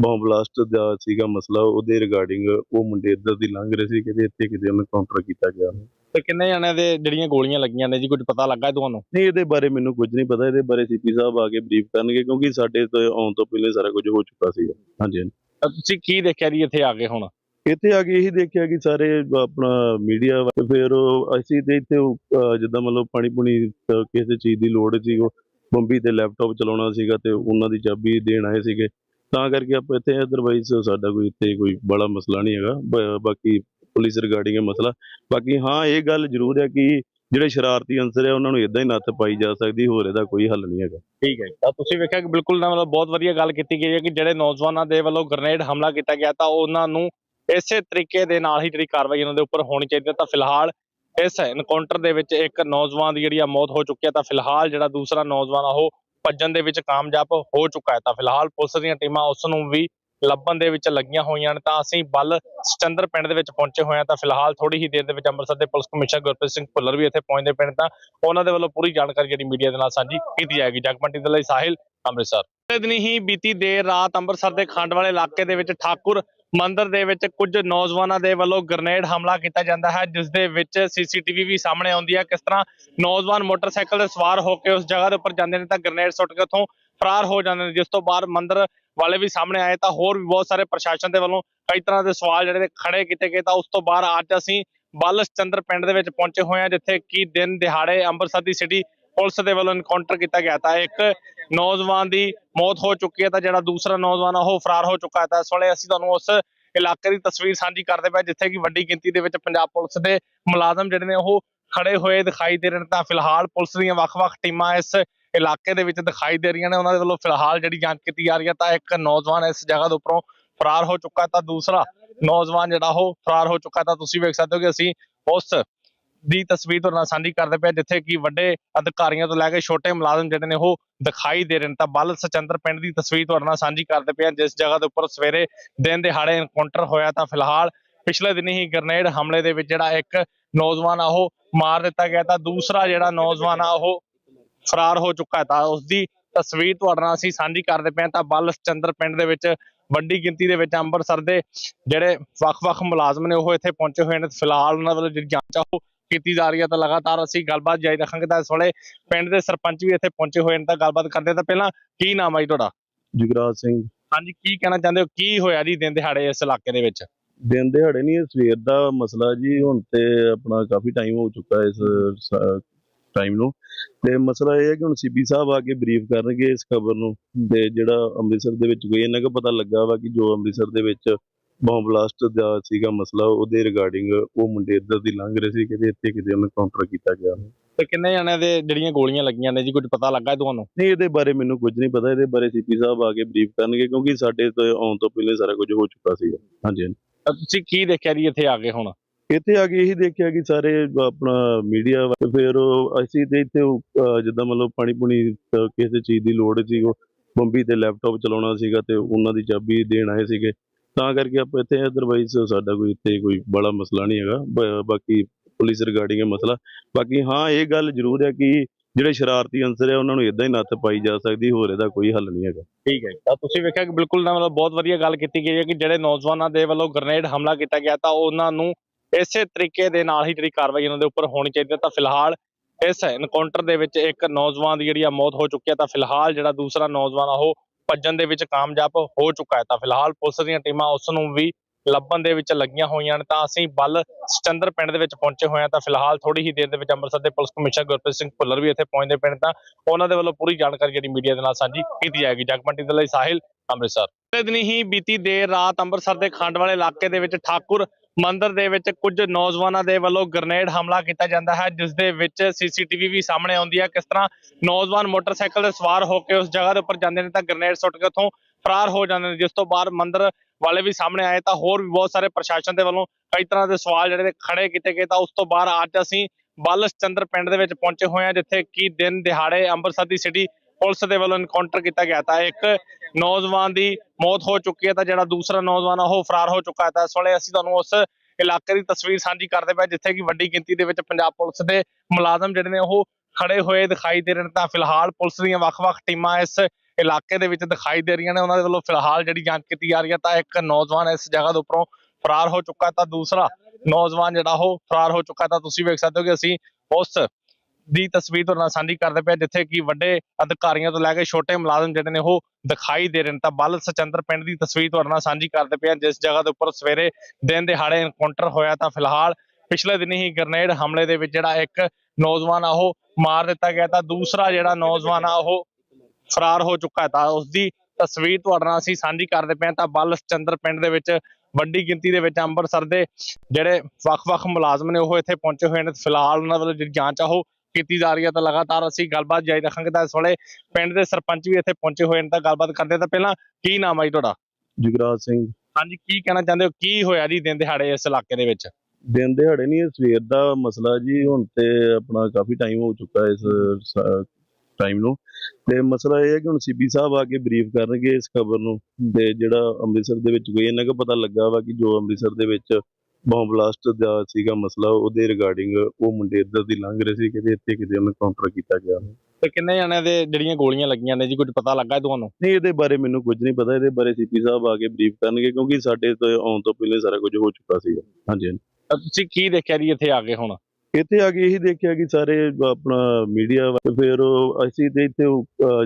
ਬੰਬ ਬਲਾਸਟ ਦਾ ਸੀਗਾ ਮਸਲਾ ਉਹਦੇ ਰਿਗਾਰਡਿੰਗ ਉਹ ਮੁੰਡੇ ਇੱਧਰ ਦੀ ਲੰਘ ਰਹੇ ਸੀ ਕਿਤੇ ਇੱਥੇ ਕਿਤੇ ਉਹਨਾਂ ਕਾਊਂਟਰ ਕੀਤਾ ਗਿਆ। ਤੇ ਕਿੰਨੇ ਜਣਿਆਂ ਦੇ ਜਿਹੜੀਆਂ ਗੋਲੀਆਂ ਲੱਗੀਆਂ ਨੇ ਜੀ ਕੁਝ ਪਤਾ ਲੱਗਾ ਤੁਹਾਨੂੰ? ਨਹੀਂ ਇਹਦੇ ਬਾਰੇ ਮੈਨੂੰ ਕੁਝ ਨਹੀਂ ਪਤਾ ਇਹਦੇ ਬਾਰੇ ਸੀਪੀ ਸਾਹਿਬ ਆ ਕੇ ਬਰੀਫ ਕਰਨਗੇ ਕਿਉਂਕਿ ਸਾਡੇ ਤੋਂ ਆਉਣ ਤੋਂ ਪਹਿਲੇ ਸਾਰਾ ਕੁਝ ਹੋ ਚੁੱਕਾ ਸੀਗਾ। ਹਾਂਜੀ ਹਾਂਜੀ। ਤੁਸੀਂ ਕੀ ਦੇਖਿਆ ਜੀ ਇੱਥੇ ਆ ਕੇ ਹੁਣ? ਇੱਥੇ ਆ ਕੇ ਇਹੀ ਦੇਖਿਆ ਕਿ ਸਾਰੇ ਆਪਣਾ ਮੀਡੀਆ ਤੇ ਫਿਰ ਉਹ ਅਸੀਂ ਤੇ ਇੱਥੇ ਉਹ, ਅਹ, ਜਿੱਦਾਂ ਮਤਲਬ ਪਾਣੀ ਪੁਣੀ ਅਹ, ਕਿਸੇ ਚੀਜ਼ ਦੀ ਲੋੜ ਸੀ ਉਹ ਬੰਬੀ ਤੇ ਲੈਪਟਾਪ ਚਲਾਉਣਾ ਸੀਗਾ ਤੇ ਉਹਨਾਂ ਦੀ ਚਾਬੀ ਦੇਣ ਆਏ ਸੀਗੇ। ਤਾਂ ਕਰਕੇ ਆਪਾਂ ਇੱਥੇ ਅਦਰਵਾਈਜ਼ ਸਾਡਾ ਕੋਈ ਇੱਥੇ ਕੋਈ ਬੜਾ ਮਸਲਾ ਨਹੀਂ ਹੈਗਾ। ਬਾਕੀ ਪੁਲਿਸ ਰਿਗਾਰਡਿੰਗ ਇਹ ਮਸਲਾ। ਬਾਕੀ ਹਾਂ, ਇਹ ਗੱਲ ਜ਼ਰੂਰ ਹੈ ਕਿ ਜਿਹੜੇ ਸ਼ਰਾਰਤੀ ਅੰਸਰ ਹੈ, ਉਹਨਾਂ ਨੂੰ ਇਦਾਂ ਹੀ ਨੱਥ ਪਾਈ ਜਾ ਸਕਦੀ, ਹੋਰ ਇਹਦਾ ਕੋਈ ਹੱਲ ਨਹੀਂ ਹੈਗਾ। ਠੀਕ ਹੈ ਤਾਂ ਤੁਸੀਂ ਵੇਖਿਆ ਕਿ ਬਿਲਕੁਲ ਨਾ ਮਤਲਬ ਬਹੁਤ ਵਧੀਆ ਗੱਲ ਕੀਤੀ ਗਈ ਹੈ ਕਿ ਜਿਹੜੇ ਨੌਜਵਾਨਾਂ ਦੇ ਵੱਲੋਂ ਗ੍ਰਨੇਡ ਹਮਲਾ ਕੀਤਾ ਗਿਆ, ਤਾਂ ਉਹਨਾਂ ਨੂੰ ਇਸੇ ਤਰੀਕੇ ਦੇ ਨਾਲ ਹੀ ਜਿਹੜੀ ਕਾਰਵਾਈ ਉਹਨਾਂ ਦੇ ਉੱਪਰ ਹੋਣੀ ਚਾਹੀਦੀ ਹੈ। ਤਾਂ ਫਿਲਹਾਲ ਇਸ ਐਨਕਾਊਂਟਰ ਦੇ ਵਿੱਚ ਇੱਕ ਨੌਜਵਾਨ ਦੀ ਜਿਹੜੀ ਆ ਮੌਤ ਹੋ ਚੁੱਕੀ ਹੈ, ਤਾਂ ਫਿਲਹਾਲ ਜਿਹੜਾ ਦੂਸਰਾ ਨੌਜਵਾਨ ਆ ਉਹ ਭੱਜਣ ਦੇ ਵਿੱਚ ਕਾਮਯਾਬ ਹੋ ਚੁੱਕਾ ਹੈ ਤਾਂ ਫਿਲਹਾਲ ਪੁਲਿਸ ਦੀਆਂ ਟੀਮਾਂ ਉਸ ਨੂੰ ਵੀ ਲੱਭਣ ਦੇ ਵਿੱਚ ਲੱਗੀਆਂ ਹੋਈਆਂ ਨੇ ਤਾਂ ਅਸੀਂ ਬਲ ਸਚੰਦਰ ਪਿੰਡ ਦੇ ਵਿੱਚ ਪਹੁੰਚੇ ਹੋਏ ਹਾਂ ਤਾਂ ਫਿਲਹਾਲ ਥੋੜੀ ਹੀ ਦੇਰ ਦੇ ਵਿੱਚ ਅੰਮ੍ਰਿਤਸਰ ਦੇ ਪੁਲਿਸ ਕਮਿਸ਼ਨਰ ਗੁਰਪ੍ਰੀਤ ਸਿੰਘ ਭੁੱਲਰ ਵੀ ਇੱਥੇ ਪਹੁੰਚਦੇ ਪਏ ਨੇ ਤਾਂ ਉਹਨਾਂ ਦੇ ਵੱਲੋਂ ਪੂਰੀ ਜਾਣਕਾਰੀ ਜਿਹੜੀ ਮੀਡੀਆ ਦੇ ਨਾਲ ਸਾਂਝੀ ਕੀਤੀ ਜਾਏਗੀ। ਜਗਮੰਡੀ ਦੇ ਲਈ ਸਾਹਿਲ, ਅੰਮ੍ਰਿਤਸਰ। ਪਿਛਲੇ ਦਿਨੀ ਹੀ ਬੀਤੀ ਦੇਰ ਰਾਤ ਅੰਮ੍ਰਿਤਸਰ ਦੇ ਖੰਡ ਵਾਲੇ ਇਲਾਕੇ ਦੇ ਵਿੱਚ ਠਾਕੁਰ ਮੰਦਰ ਦੇ ਵਿੱਚ ਕੁਝ ਨੌਜਵਾਨਾਂ ਦੇ ਵੱਲੋਂ ਗ੍ਰਨੇਡ ਹਮਲਾ ਕੀਤਾ ਜਾਂਦਾ ਹੈ ਜਿਸ ਦੇ ਵਿੱਚ ਸੀਸੀਟੀਵੀ ਵੀ ਸਾਹਮਣੇ ਆਉਂਦੀ ਹੈ। ਕਿਸ ਤਰ੍ਹਾਂ ਨੌਜਵਾਨ ਮੋਟਰਸਾਈਕਲ ਤੇ ਸਵਾਰ ਹੋ ਕੇ ਉਸ ਜਗ੍ਹਾ ਦੇ ਉੱਪਰ ਜਾਂਦੇ ਨੇ ਤਾਂ ਗ੍ਰਨੇਡ ਸੁੱਟ ਕੇ ਉੱਥੋਂ ਫਰਾਰ ਹੋ ਜਾਂਦੇ ਨੇ। ਜਿਸ ਤੋਂ ਬਾਅਦ ਮੰਦਰ ਵਾਲੇ ਵੀ ਸਾਹਮਣੇ ਆਏ ਤਾਂ ਹੋਰ ਵੀ ਬਹੁਤ ਸਾਰੇ ਪ੍ਰਸ਼ਾਸਨ ਦੇ ਵੱਲੋਂ ਕਈ ਤਰ੍ਹਾਂ ਦੇ ਸਵਾਲ ਜਿਹੜੇ ਨੇ ਖੜੇ ਕੀਤੇ ਗਏ। ਤਾਂ ਉਸ ਤੋਂ ਬਾਅਦ ਅੱਜ ਅਸੀਂ ਬਾਲਸ ਚੰਦਰ ਪਿੰਡ ਦੇ ਵਿੱਚ ਪਹੁੰਚੇ ਹੋਏ ਹਾਂ, ਜਿੱਥੇ ਕਿ ਦਿਨ ਦਿਹਾੜੇ ਅੰਮ੍ਰਿਤਸਰ ਦੀ ਸਿਟੀ ਪੁਲਿਸ ਦੇ ਵੱਲੋਂ ਐਨਕਾਊਂਟਰ ਕੀਤਾ ਗਿਆ। ਤਾਂ ਇੱਕ ਨੌਜਵਾਨ ਦੀ ਮੌਤ ਹੋ ਚੁੱਕੀ ਹੈ ਤਾਂ ਜਿਹੜਾ ਦੂਸਰਾ ਨੌਜਵਾਨ ਉਹ ਫਰਾਰ ਹੋ ਚੁੱਕਾ ਹੈ। ਤਾਂ ਇਸ ਵੇਲੇ ਅਸੀਂ ਤੁਹਾਨੂੰ ਉਸ ਇਲਾਕੇ ਦੀ ਤਸਵੀਰ ਸਾਂਝੀ ਕਰਦੇ ਪਏ, ਜਿੱਥੇ ਕਿ ਵੱਡੀ ਗਿਣਤੀ ਦੇ ਵਿੱਚ ਪੰਜਾਬ ਪੁਲਿਸ ਦੇ ਮੁਲਾਜ਼ਮ ਜਿਹੜੇ ਨੇ, ਉਹ ਖੜੇ ਹੋਏ ਦਿਖਾਈ ਦੇ ਰਹੇ ਨੇ। ਤਾਂ ਫਿਲਹਾਲ ਪੁਲਿਸ ਦੀਆਂ ਵੱਖ-ਵੱਖ ਟੀਮਾਂ ਇਸ ਇਲਾਕੇ ਦੇ ਵਿੱਚ ਦਿਖਾਈ ਦੇ ਰਹੀਆਂ ਨੇ। ਉਹਨਾਂ ਦੇ ਵੱਲੋਂ ਫਿਲਹਾਲ ਜਿਹੜੀ ਜਾਂਚ ਕੀਤੀ ਜਾ ਰਹੀ ਹੈ, ਤਾਂ ਇੱਕ ਨੌਜਵਾਨ ਇਸ ਜਗ੍ਹਾ ਦੇ ਉੱਪਰੋਂ ਫਰਾਰ ਹੋ ਚੁੱਕਾ ਤਾਂ ਦੂਸਰਾ ਨੌਜਵਾਨ ਜਿਹੜਾ ਉਹ ਫਰਾਰ ਹੋ ਚੁੱਕਾ ਤਾਂ ਤੁਸੀਂ ਵੇਖ ਸਕਦੇ ਹੋ ਕਿ ਅਸੀਂ ਉਸ ਦੀ ਤਸਵੀਰ ਤੁਹਾਡੇ ਨਾਲ ਸਾਂਝੀ ਕਰਦੇ ਪਏ ਜਿੱਥੇ ਕਿ ਵੱਡੇ ਅਧਿਕਾਰੀਆਂ ਤੋਂ ਲੈ ਕੇ ਛੋਟੇ ਮੁਲਾਜ਼ਮ ਜਿਹੜੇ ਨੇ ਉਹ ਦਿਖਾਈ ਦੇ ਰਹੇ ਨੇ। ਤਾਂ ਬਲ ਸਚੰਦਰ ਪਿੰਡ ਦੀ ਤਸਵੀਰ ਤੁਹਾਡੇ ਨਾਲ ਸਾਂਝੀ ਕਰਦੇ ਪਏ ਹਾਂ, ਜਿਸ ਜਗ੍ਹਾ ਦੇ ਉੱਪਰ ਸਵੇਰੇ ਦਿਨ ਦਿਹਾੜੇ ਐਨਕਾਊਂਟਰ ਹੋਇਆ ਤਾਂ ਫਿਲਹਾਲ ਪਿਛਲੇ ਦਿਨ ਹੀ ਗ੍ਰਨੇਡ ਹਮਲੇ ਦੇ ਵਿੱਚ ਜਿਹੜਾ ਇੱਕ ਨੌਜਵਾਨ ਆ ਉਹ ਮਾਰ ਦਿੱਤਾ ਗਿਆ ਤਾਂ ਦੂਸਰਾ ਜਿਹੜਾ ਨੌਜਵਾਨ ਆ ਉਹ ਫਰਾਰ ਹੋ ਚੁੱਕਾ ਹੈ। ਤਾਂ ਉਸ ਦੀ ਤਸਵੀਰ ਤੁਹਾਡੇ ਨਾਲ ਅਸੀਂ ਸਾਂਝੀ ਕਰਦੇ ਪਏ ਹਾਂ। ਤਾਂ ਬਲ ਚੰਦਰ ਪਿੰਡ ਦੇ ਵਿੱਚ ਵੱਡੀ ਗਿਣਤੀ ਦੇ ਵਿੱਚ ਅੰਮ੍ਰਿਤਸਰ ਦੇ ਜਿਹੜੇ ਵੱਖ-ਵੱਖ ਮੁਲਾਜ਼ਮ ਨੇ ਉਹ ਇੱਥੇ ਪਹੁੰਚੇ ਹੋਏ ਨੇ। ਫਿਲਹਾਲ ਉਹਨਾਂ ਵੱਲੋਂ ਜਿਹੜੀ ਜਾਂਚ ਆ ਉਹ ਕੀਤੀ ਜਾ ਰਹੀ ਹੈ ਤਾਂ ਲਗਾਤਾਰ ਅਸੀਂ ਗੱਲਬਾਤ ਜਾਰੀ ਰੱਖਾਂਗੇ। ਤਾਂ ਇਸ ਵੇਲੇ ਪਿੰਡ ਦੇ ਸਰਪੰਚ ਵੀ ਇੱਥੇ ਪਹੁੰਚੇ ਹੋਏ ਨੇ ਤਾਂ ਗੱਲਬਾਤ ਕਰਦੇ ਹਾਂ। ਤਾਂ ਪਹਿਲਾਂ ਕੀ ਨਾਮ ਹੈ ਜੀ ਤੁਹਾਡਾ? ਜੁਗਰਾਜ ਸਿੰਘ। ਹਾਂਜੀ ਕੀ ਕਹਿਣਾ ਚਾਹੁੰਦੇ ਹੋ? ਕੀ ਹੋਇਆ ਜੀ ਦਿਨ ਦਿਹਾੜੇ ਇਸ ਇਲਾਕੇ ਦੇ ਵਿੱਚ? ਦਿਨ ਦਿਹਾੜੇ ਨਹੀਂ ਇਹ ਸਵੇਰ ਦਾ ਮਸਲਾ ਜੀ। ਹੁਣ ਤੇ ਆਪਣਾ ਕਾਫੀ ਟਾਈਮ ਹੋ ਚੁੱਕਾ ਇਸ ਟਾਈਮ ਨੂੰ। ਤੇ ਮਸਲਾ ਇਹ ਹੈ ਕਿ ਹੁਣ ਸੀਪੀ ਸਾਹਿਬ ਆ ਕੇ ਬਰੀਫ ਕਰਨਗੇ ਇਸ ਖਬਰ ਨੂੰ। ਤੇ ਜਿਹੜਾ ਅੰਮ੍ਰਿਤਸਰ ਦੇ ਵਿੱਚ ਕੋਈ ਇਹਨਾਂ ਕੋ ਪਤਾ ਲੱਗਾ ਵਾ ਕਿ ਜੋ ਅੰਮ੍ਰਿਤਸਰ ਦੇ ਵਿੱਚ ਬੰਬ ਬਲਾਸਟ ਦਾ ਸੀਗਾ ਮਸਲਾ ਉਹਦੇ ਰਿਗਾਰਡਿੰਗ ਉਹ ਮੁੰਡੇ ਇੱਧਰ ਦੀ ਲੰਘ ਰਹੇ ਸੀ ਕਿਤੇ ਇੱਥੇ ਕਿਤੇ ਉਹਨਾਂ ਕਾਊਂਟਰ ਕੀਤਾ ਗਿਆ। ਤੇ ਕਿੰਨੇ ਜਣਿਆਂ ਦੇ ਜਿਹੜੀਆਂ ਗੋਲੀਆਂ ਲੱਗੀਆਂ ਨੇ ਜੀ ਕੁਝ ਪਤਾ ਲੱਗਾ ਤੁਹਾਨੂੰ? ਨਹੀਂ ਇਹਦੇ ਬਾਰੇ ਮੈਨੂੰ ਕੁਝ ਨਹੀਂ ਪਤਾ ਇਹਦੇ ਬਾਰੇ ਸੀਪੀ ਸਾਹਿਬ ਆ ਕੇ ਬਰੀਫ ਕਰਨਗੇ ਕਿਉਂਕਿ ਸਾਡੇ ਤੋਂ ਆਉਣ ਤੋਂ ਪਹਿਲੇ ਸਾਰਾ ਕੁਝ ਹੋ ਚੁੱਕਾ ਸੀਗਾ। ਹਾਂਜੀ ਤੁਸੀਂ ਕੀ ਦੇਖਿਆ ਜੀ ਇੱਥੇ ਆ ਕੇ ਹੁਣ? ਇੱਥੇ ਆ ਕੇ ਇਹੀ ਦੇਖਿਆ ਕਿ ਸਾਰੇ ਆਪਣਾ ਮੀਡੀਆ ਤੇ ਫਿਰ ਅਸੀਂ ਤੇ ਇੱਥੇ ਜਿੱਦਾਂ ਮਤਲਬ ਪਾਣੀ ਪੁਣੀ ਕਿਸੇ ਚੀਜ਼ ਦੀ ਲੋੜ ਸੀ ਉਹ ਬੰਬੀ ਤੇ ਲੈਪਟਾਪ ਚਲਾਉਣਾ ਸੀਗਾ ਤੇ ਉਹਨਾਂ ਦੀ ਚਾਬੀ ਦੇਣ ਆਏ ਸੀਗੇ। ਤਾਂ ਕਰਕੇ ਆਪਾਂ ਇੱਥੇ ਅਦਰਵਾਈਜ਼ ਸਾਡਾ ਕੋਈ ਇੱਥੇ ਕੋਈ ਬੜਾ ਮਸਲਾ ਨਹੀਂ ਹੈਗਾ। ਬਾਕੀ ਪੁਲਿਸ ਰਿਗਾਰਡਿੰਗ ਇਹ ਮਸਲਾ। ਬਾਕੀ ਹਾਂ, ਇਹ ਗੱਲ ਜ਼ਰੂਰ ਹੈ ਕਿ ਜਿਹੜੇ ਸ਼ਰਾਰਤੀ ਅੰਸਰ ਹੈ, ਉਹਨਾਂ ਨੂੰ ਇਦਾਂ ਹੀ ਨੱਥ ਪਾਈ ਜਾ ਸਕਦੀ, ਹੋਰ ਇਹਦਾ ਕੋਈ ਹੱਲ ਨਹੀਂ ਹੈਗਾ। ਠੀਕ ਹੈ ਤਾਂ ਤੁਸੀਂ ਵੇਖਿਆ ਕਿ ਬਿਲਕੁਲ ਨਾ ਮਤਲਬ ਬਹੁਤ ਵਧੀਆ ਗੱਲ ਕੀਤੀ ਗਈ ਹੈ ਕਿ ਜਿਹੜੇ ਨੌਜਵਾਨਾਂ ਦੇ ਵੱਲੋਂ ਗ੍ਰਨੇਡ ਹਮਲਾ ਕੀਤਾ ਗਿਆ, ਤਾਂ ਉਹਨਾਂ ਨੂੰ ਇਸੇ ਤਰੀਕੇ ਦੇ ਨਾਲ ਹੀ ਜਿਹੜੀ ਕਾਰਵਾਈ ਉਹਨਾਂ ਦੇ ਉੱਪਰ ਹੋਣੀ ਚਾਹੀਦੀ ਹੈ। ਤਾਂ ਫਿਲਹਾਲ ਇਸ ਐਨਕਾਊਂਟਰ ਦੇ ਵਿੱਚ ਇੱਕ ਨੌਜਵਾਨ ਦੀ ਜਿਹੜੀ ਆ ਮੌਤ ਹੋ ਚੁੱਕੀ ਹੈ, ਤਾਂ ਫਿਲਹਾਲ ਜਿਹੜਾ ਦੂਸਰਾ ਨੌਜਵਾਨ ਆ, ਉਹ ਭੱਜਣ ਦੇ ਵਿੱਚ ਕਾਮਯਾਬ ਹੋ ਚੁੱਕਾ ਹੈ ਤਾਂ ਫਿਲਹਾਲ ਪੁਲਿਸ ਦੀਆਂ ਟੀਮਾਂ ਉਸ ਨੂੰ ਵੀ ਲੱਭਣ ਦੇ ਵਿੱਚ ਲੱਗੀਆਂ ਹੋਈਆਂ ਨੇ ਤਾਂ ਅਸੀਂ ਬੱਲ ਸਚੰਦਰ ਪਿੰਡ ਦੇ ਵਿੱਚ ਪਹੁੰਚੇ ਹੋਏ ਹਾਂ ਤਾਂ ਫਿਲਹਾਲ ਥੋੜੀ ਹੀ ਦੇਰ ਦੇ ਵਿੱਚ ਅੰਮ੍ਰਿਤਸਰ ਦੇ ਪੁਲਿਸ ਕਮਿਸ਼ਨਰ ਗੁਰਪ੍ਰੀਤ ਸਿੰਘ ਭੁੱਲਰ ਵੀ ਇੱਥੇ ਪਹੁੰਚਦੇ ਪਏ ਨੇ ਤਾਂ ਉਹਨਾਂ ਦੇ ਵੱਲੋਂ ਪੂਰੀ ਜਾਣਕਾਰੀ ਜਿਹੜੀ ਮੀਡੀਆ ਦੇ ਨਾਲ ਸਾਂਝੀ ਕੀਤੀ ਜਾਏਗੀ। ਜਗਮੰਡੀ ਦੇ ਲਈ ਸਾਹਿਲ ਅੰਮ੍ਰਿਤਸਰ। ਪਿਛਲੇ ਦਿਨੀ ਹੀ ਬੀਤੀ ਦੇਰ ਰਾਤ ਅੰਮ੍ਰਿਤਸਰ ਦੇ ਖੰਡ ਵਾਲੇ ਇਲਾਕੇ ਦੇ ਵਿੱਚ ਠਾਕੁਰ ਮੰਦਰ ਦੇ ਵਿੱਚ ਕੁਝ ਨੌਜਵਾਨਾਂ ਦੇ ਵੱਲੋਂ ਗ੍ਰਨੇਡ ਹਮਲਾ ਕੀਤਾ ਜਾਂਦਾ ਹੈ ਜਿਸ ਦੇ ਵਿੱਚ ਸੀਸੀਟੀਵੀ ਵੀ ਸਾਹਮਣੇ ਆਉਂਦੀ ਹੈ। ਕਿਸ ਤਰ੍ਹਾਂ ਨੌਜਵਾਨ ਮੋਟਰਸਾਈਕਲ ਤੇ ਸਵਾਰ ਹੋ ਕੇ ਉਸ ਜਗ੍ਹਾ ਦੇ ਉੱਪਰ ਜਾਂਦੇ ਨੇ ਤਾਂ ਗ੍ਰਨੇਡ ਸੁੱਟ ਕੇ ਉੱਥੋਂ ਫਰਾਰ ਹੋ ਜਾਂਦੇ ਨੇ, ਜਿਸ ਤੋਂ ਬਾਅਦ ਮੰਦਰ ਵਾਲੇ ਵੀ ਸਾਹਮਣੇ ਆਏ ਤਾਂ ਹੋਰ ਵੀ ਬਹੁਤ ਸਾਰੇ ਪ੍ਰਸ਼ਾਸਨ ਦੇ ਵੱਲੋਂ ਕਈ ਤਰ੍ਹਾਂ ਦੇ ਸਵਾਲ ਜਿਹੜੇ ਨੇ ਖੜੇ ਕੀਤੇ ਗਏ ਤਾਂ ਉਸ ਤੋਂ ਬਾਅਦ ਅੱਜ ਅਸੀਂ ਬੱਲ ਚੰਦਰ ਪਿੰਡ ਦੇ ਵਿੱਚ ਪਹੁੰਚੇ ਹੋਏ ਹਾਂ, ਜਿੱਥੇ ਕਿ ਦਿਨ ਦਿਹਾੜੇ ਅੰਮ੍ਰਿਤਸਰ ਦੀ ਸਿਟੀ ਪੁਲਿਸ ਦੇ ਵੱਲੋਂ ਐਨਕਾਊਂਟਰ ਕੀਤਾ ਗਿਆ ਤਾਂ ਇੱਕ ਨੌਜਵਾਨ ਦੀ ਮੌਤ ਹੋ ਚੁੱਕੀ ਹੈ ਤਾਂ ਜਿਹੜਾ ਦੂਸਰਾ ਨੌਜਵਾਨ ਆ, ਉਹ ਫਰਾਰ ਹੋ ਚੁੱਕਾ ਹੈ। ਤਾਂ ਇਸ ਵੇਲੇ ਅਸੀਂ ਤੁਹਾਨੂੰ ਉਸ ਇਲਾਕੇ ਦੀ ਤਸਵੀਰ ਸਾਂਝੀ ਕਰਦੇ ਪਏ ਜਿੱਥੇ ਕਿ ਵੱਡੀ ਗਿਣਤੀ ਦੇ ਵਿੱਚ ਪੰਜਾਬ ਪੁਲਿਸ ਦੇ ਮੁਲਾਜ਼ਮ ਜਿਹੜੇ ਨੇ, ਉਹ ਖੜੇ ਹੋਏ ਦਿਖਾਈ ਦੇ ਰਹੇ ਨੇ। ਤਾਂ ਫਿਲਹਾਲ ਪੁਲਿਸ ਦੀਆਂ ਵੱਖ-ਵੱਖ ਟੀਮਾਂ ਇਸ ਇਲਾਕੇ ਦੇ ਵਿੱਚ ਦਿਖਾਈ ਦੇ ਰਹੀਆਂ ਨੇ। ਉਹਨਾਂ ਦੇ ਵੱਲੋਂ ਫਿਲਹਾਲ ਜਿਹੜੀ ਜਾਂਚ ਕੀਤੀ ਜਾ ਰਹੀ ਹੈ, ਤਾਂ ਇੱਕ ਨੌਜਵਾਨ ਇਸ ਜਗ੍ਹਾ ਦੇ ਉੱਪਰੋਂ ਫਰਾਰ ਹੋ ਚੁੱਕਾ ਤਾਂ ਦੂਸਰਾ ਨੌਜਵਾਨ ਜਿਹੜਾ ਉਹ ਫਰਾਰ ਹੋ ਚੁੱਕਾ ਤਾਂ ਤੁਸੀਂ ਵੇਖ ਸਕਦੇ ਹੋ ਕਿ ਅਸੀਂ ਉਸ ਦੀ ਤਸਵੀਰ ਤੁਹਾਡੇ ਨਾਲ ਸਾਂਝੀ ਕਰਦੇ ਪਏ ਜਿੱਥੇ ਕਿ ਵੱਡੇ ਅਧਿਕਾਰੀਆਂ ਤੋਂ ਲੈ ਕੇ ਛੋਟੇ ਮੁਲਾਜ਼ਮ ਜਿਹੜੇ ਨੇ ਉਹ ਦਿਖਾਈ ਦੇ ਰਹੇ ਨੇ। ਤਾਂ ਬਲ ਸਚੰਦਰ ਪਿੰਡ ਦੀ ਤਸਵੀਰ ਤੁਹਾਡੇ ਨਾਲ ਸਾਂਝੀ ਕਰਦੇ ਪਏ ਜਿਸ ਜਗ੍ਹਾ ਦੇ ਉੱਪਰ ਸਵੇਰੇ ਦਿਨ ਦਿਹਾੜੇ ਐਨਕਾਊਂਟਰ ਹੋਇਆ ਤਾਂ ਫਿਲਹਾਲ ਪਿਛਲੇ ਦਿਨੀ ਹੀ ਗ੍ਰਨੇਡ ਹਮਲੇ ਦੇ ਵਿੱਚ ਜਿਹੜਾ ਇੱਕ ਨੌਜਵਾਨ ਆ, ਉਹ ਮਾਰ ਦਿੱਤਾ ਗਿਆ। ਤਾਂ ਦੂਸਰਾ ਜਿਹੜਾ ਨੌਜਵਾਨ ਆ, ਉਹ ਫਰਾਰ ਹੋ ਚੁੱਕਾ ਤਾਂ ਉਸ ਦੀ ਤਸਵੀਰ ਤੁਹਾਡੇ ਨਾਲ ਅਸੀਂ ਸਾਂਝੀ ਕਰਦੇ ਪਏ ਹਾਂ। ਤਾਂ ਬੱਲ ਚੰਦਰ ਪਿੰਡ ਦੇ ਵਿੱਚ ਵੱਡੀ ਗਿਣਤੀ ਦੇ ਵਿੱਚ ਅੰਮ੍ਰਿਤਸਰ ਦੇ ਜਿਹੜੇ ਵੱਖ-ਵੱਖ ਮੁਲਾਜ਼ਮ ਨੇ, ਉਹ ਇੱਥੇ ਪਹੁੰਚੇ ਹੋਏ ਨੇ। ਫਿਲਹਾਲ ਉਹਨਾਂ ਵੱਲੋਂ ਜਿਹੜੀ ਜਾਂਚ ਆ, ਉਹ ਕੀਤੀ ਜਾ ਰਹੀ ਹੈ ਤਾਂ ਲਗਾਤਾਰ ਅਸੀਂ ਗੱਲਬਾਤ ਜਾਰੀ ਰੱਖਾਂਗੇ। ਤਾਂ ਇਸ ਵੇਲੇ ਪਿੰਡ ਦੇ ਸਰਪੰਚ ਵੀ ਇੱਥੇ ਪਹੁੰਚੇ ਹੋਏ ਨੇ ਤਾਂ ਗੱਲਬਾਤ ਕਰਦੇ ਤਾਂ ਪਹਿਲਾਂ ਕੀ ਨਾਮ ਹੈ ਜੀ ਤੁਹਾਡਾ? ਜੁਗਰਾਜ ਸਿੰਘ। ਹਾਂਜੀ ਕੀ ਕਹਿਣਾ ਚਾਹੁੰਦੇ ਹੋ? ਕੀ ਹੋਇਆ ਜੀ ਦਿਨ ਦਿਹਾੜੇ ਇਸ ਇਲਾਕੇ ਦੇ ਵਿੱਚ? ਦਿਨ ਦਿਹਾੜੇ ਨਹੀਂ ਇਹ ਸਵੇਰ ਦਾ ਮਸਲਾ ਜੀ। ਹੁਣ ਤੇ ਆਪਣਾ ਕਾਫੀ ਟਾਈਮ ਹੋ ਚੁੱਕਾ ਇਸ ਟਾਈਮ ਨੂੰ। ਤੇ ਮਸਲਾ ਇਹ ਹੈ ਕਿ ਹੁਣ ਸੀਪੀ ਸਾਹਿਬ ਆ ਕੇ ਬਰੀਫ ਕਰਨਗੇ ਇਸ ਖਬਰ ਨੂੰ। ਤੇ ਜਿਹੜਾ ਅੰਮ੍ਰਿਤਸਰ ਦੇ ਵਿੱਚ ਕੋਈ ਇਹਨਾਂ ਕੋ ਪਤਾ ਲੱਗਾ ਵਾ ਕਿ ਜੋ ਅੰਮ੍ਰਿਤਸਰ ਦੇ ਵਿੱਚ ਬੰਬ ਬਲਾਸਟ ਦਾ ਸੀਗਾ ਮਸਲਾ ਉਹਦੇ ਰਿਗਾਰਡਿੰਗ ਉਹ ਮੁੰਡੇ ਇੱਧਰ ਦੀ ਲੰਘ ਰਹੇ ਸੀ ਕਿ ਇੱਥੇ ਕਿਤੇ ਉਹਨੂੰ ਕਾਊਂਟਰ ਕੀਤਾ ਗਿਆ। ਤੇ ਕਿੰਨੇ ਜਣਿਆਂ ਦੇ ਜਿਹੜੀਆਂ ਗੋਲੀਆਂ ਲੱਗੀਆਂ ਨੇ ਜੀ ਕੁਝ ਪਤਾ ਲੱਗਾ ਤੁਹਾਨੂੰ? ਨਹੀਂ ਇਹਦੇ ਬਾਰੇ ਮੈਨੂੰ ਕੁਝ ਨਹੀਂ ਪਤਾ ਇਹਦੇ ਬਾਰੇ ਸੀਪੀ ਸਾਹਿਬ ਆ ਕੇ ਬਰੀਫ ਕਰਨਗੇ ਕਿਉਂਕਿ ਸਾਡੇ ਤੋਂ ਆਉਣ ਤੋਂ ਪਹਿਲੇ ਸਾਰਾ ਕੁਝ ਹੋ ਚੁੱਕਾ ਸੀਗਾ। ਹਾਂਜੀ ਤੁਸੀਂ ਕੀ ਦੇਖਿਆ ਜੀ ਇੱਥੇ ਆ ਕੇ ਹੁਣ? ਇੱਥੇ ਆ ਕੇ ਇਹੀ ਦੇਖਿਆ ਕਿ ਸਾਰੇ ਆਪਣਾ ਮੀਡੀਆ ਫਿਰ ਅਸੀਂ ਤੇ ਇੱਥੇ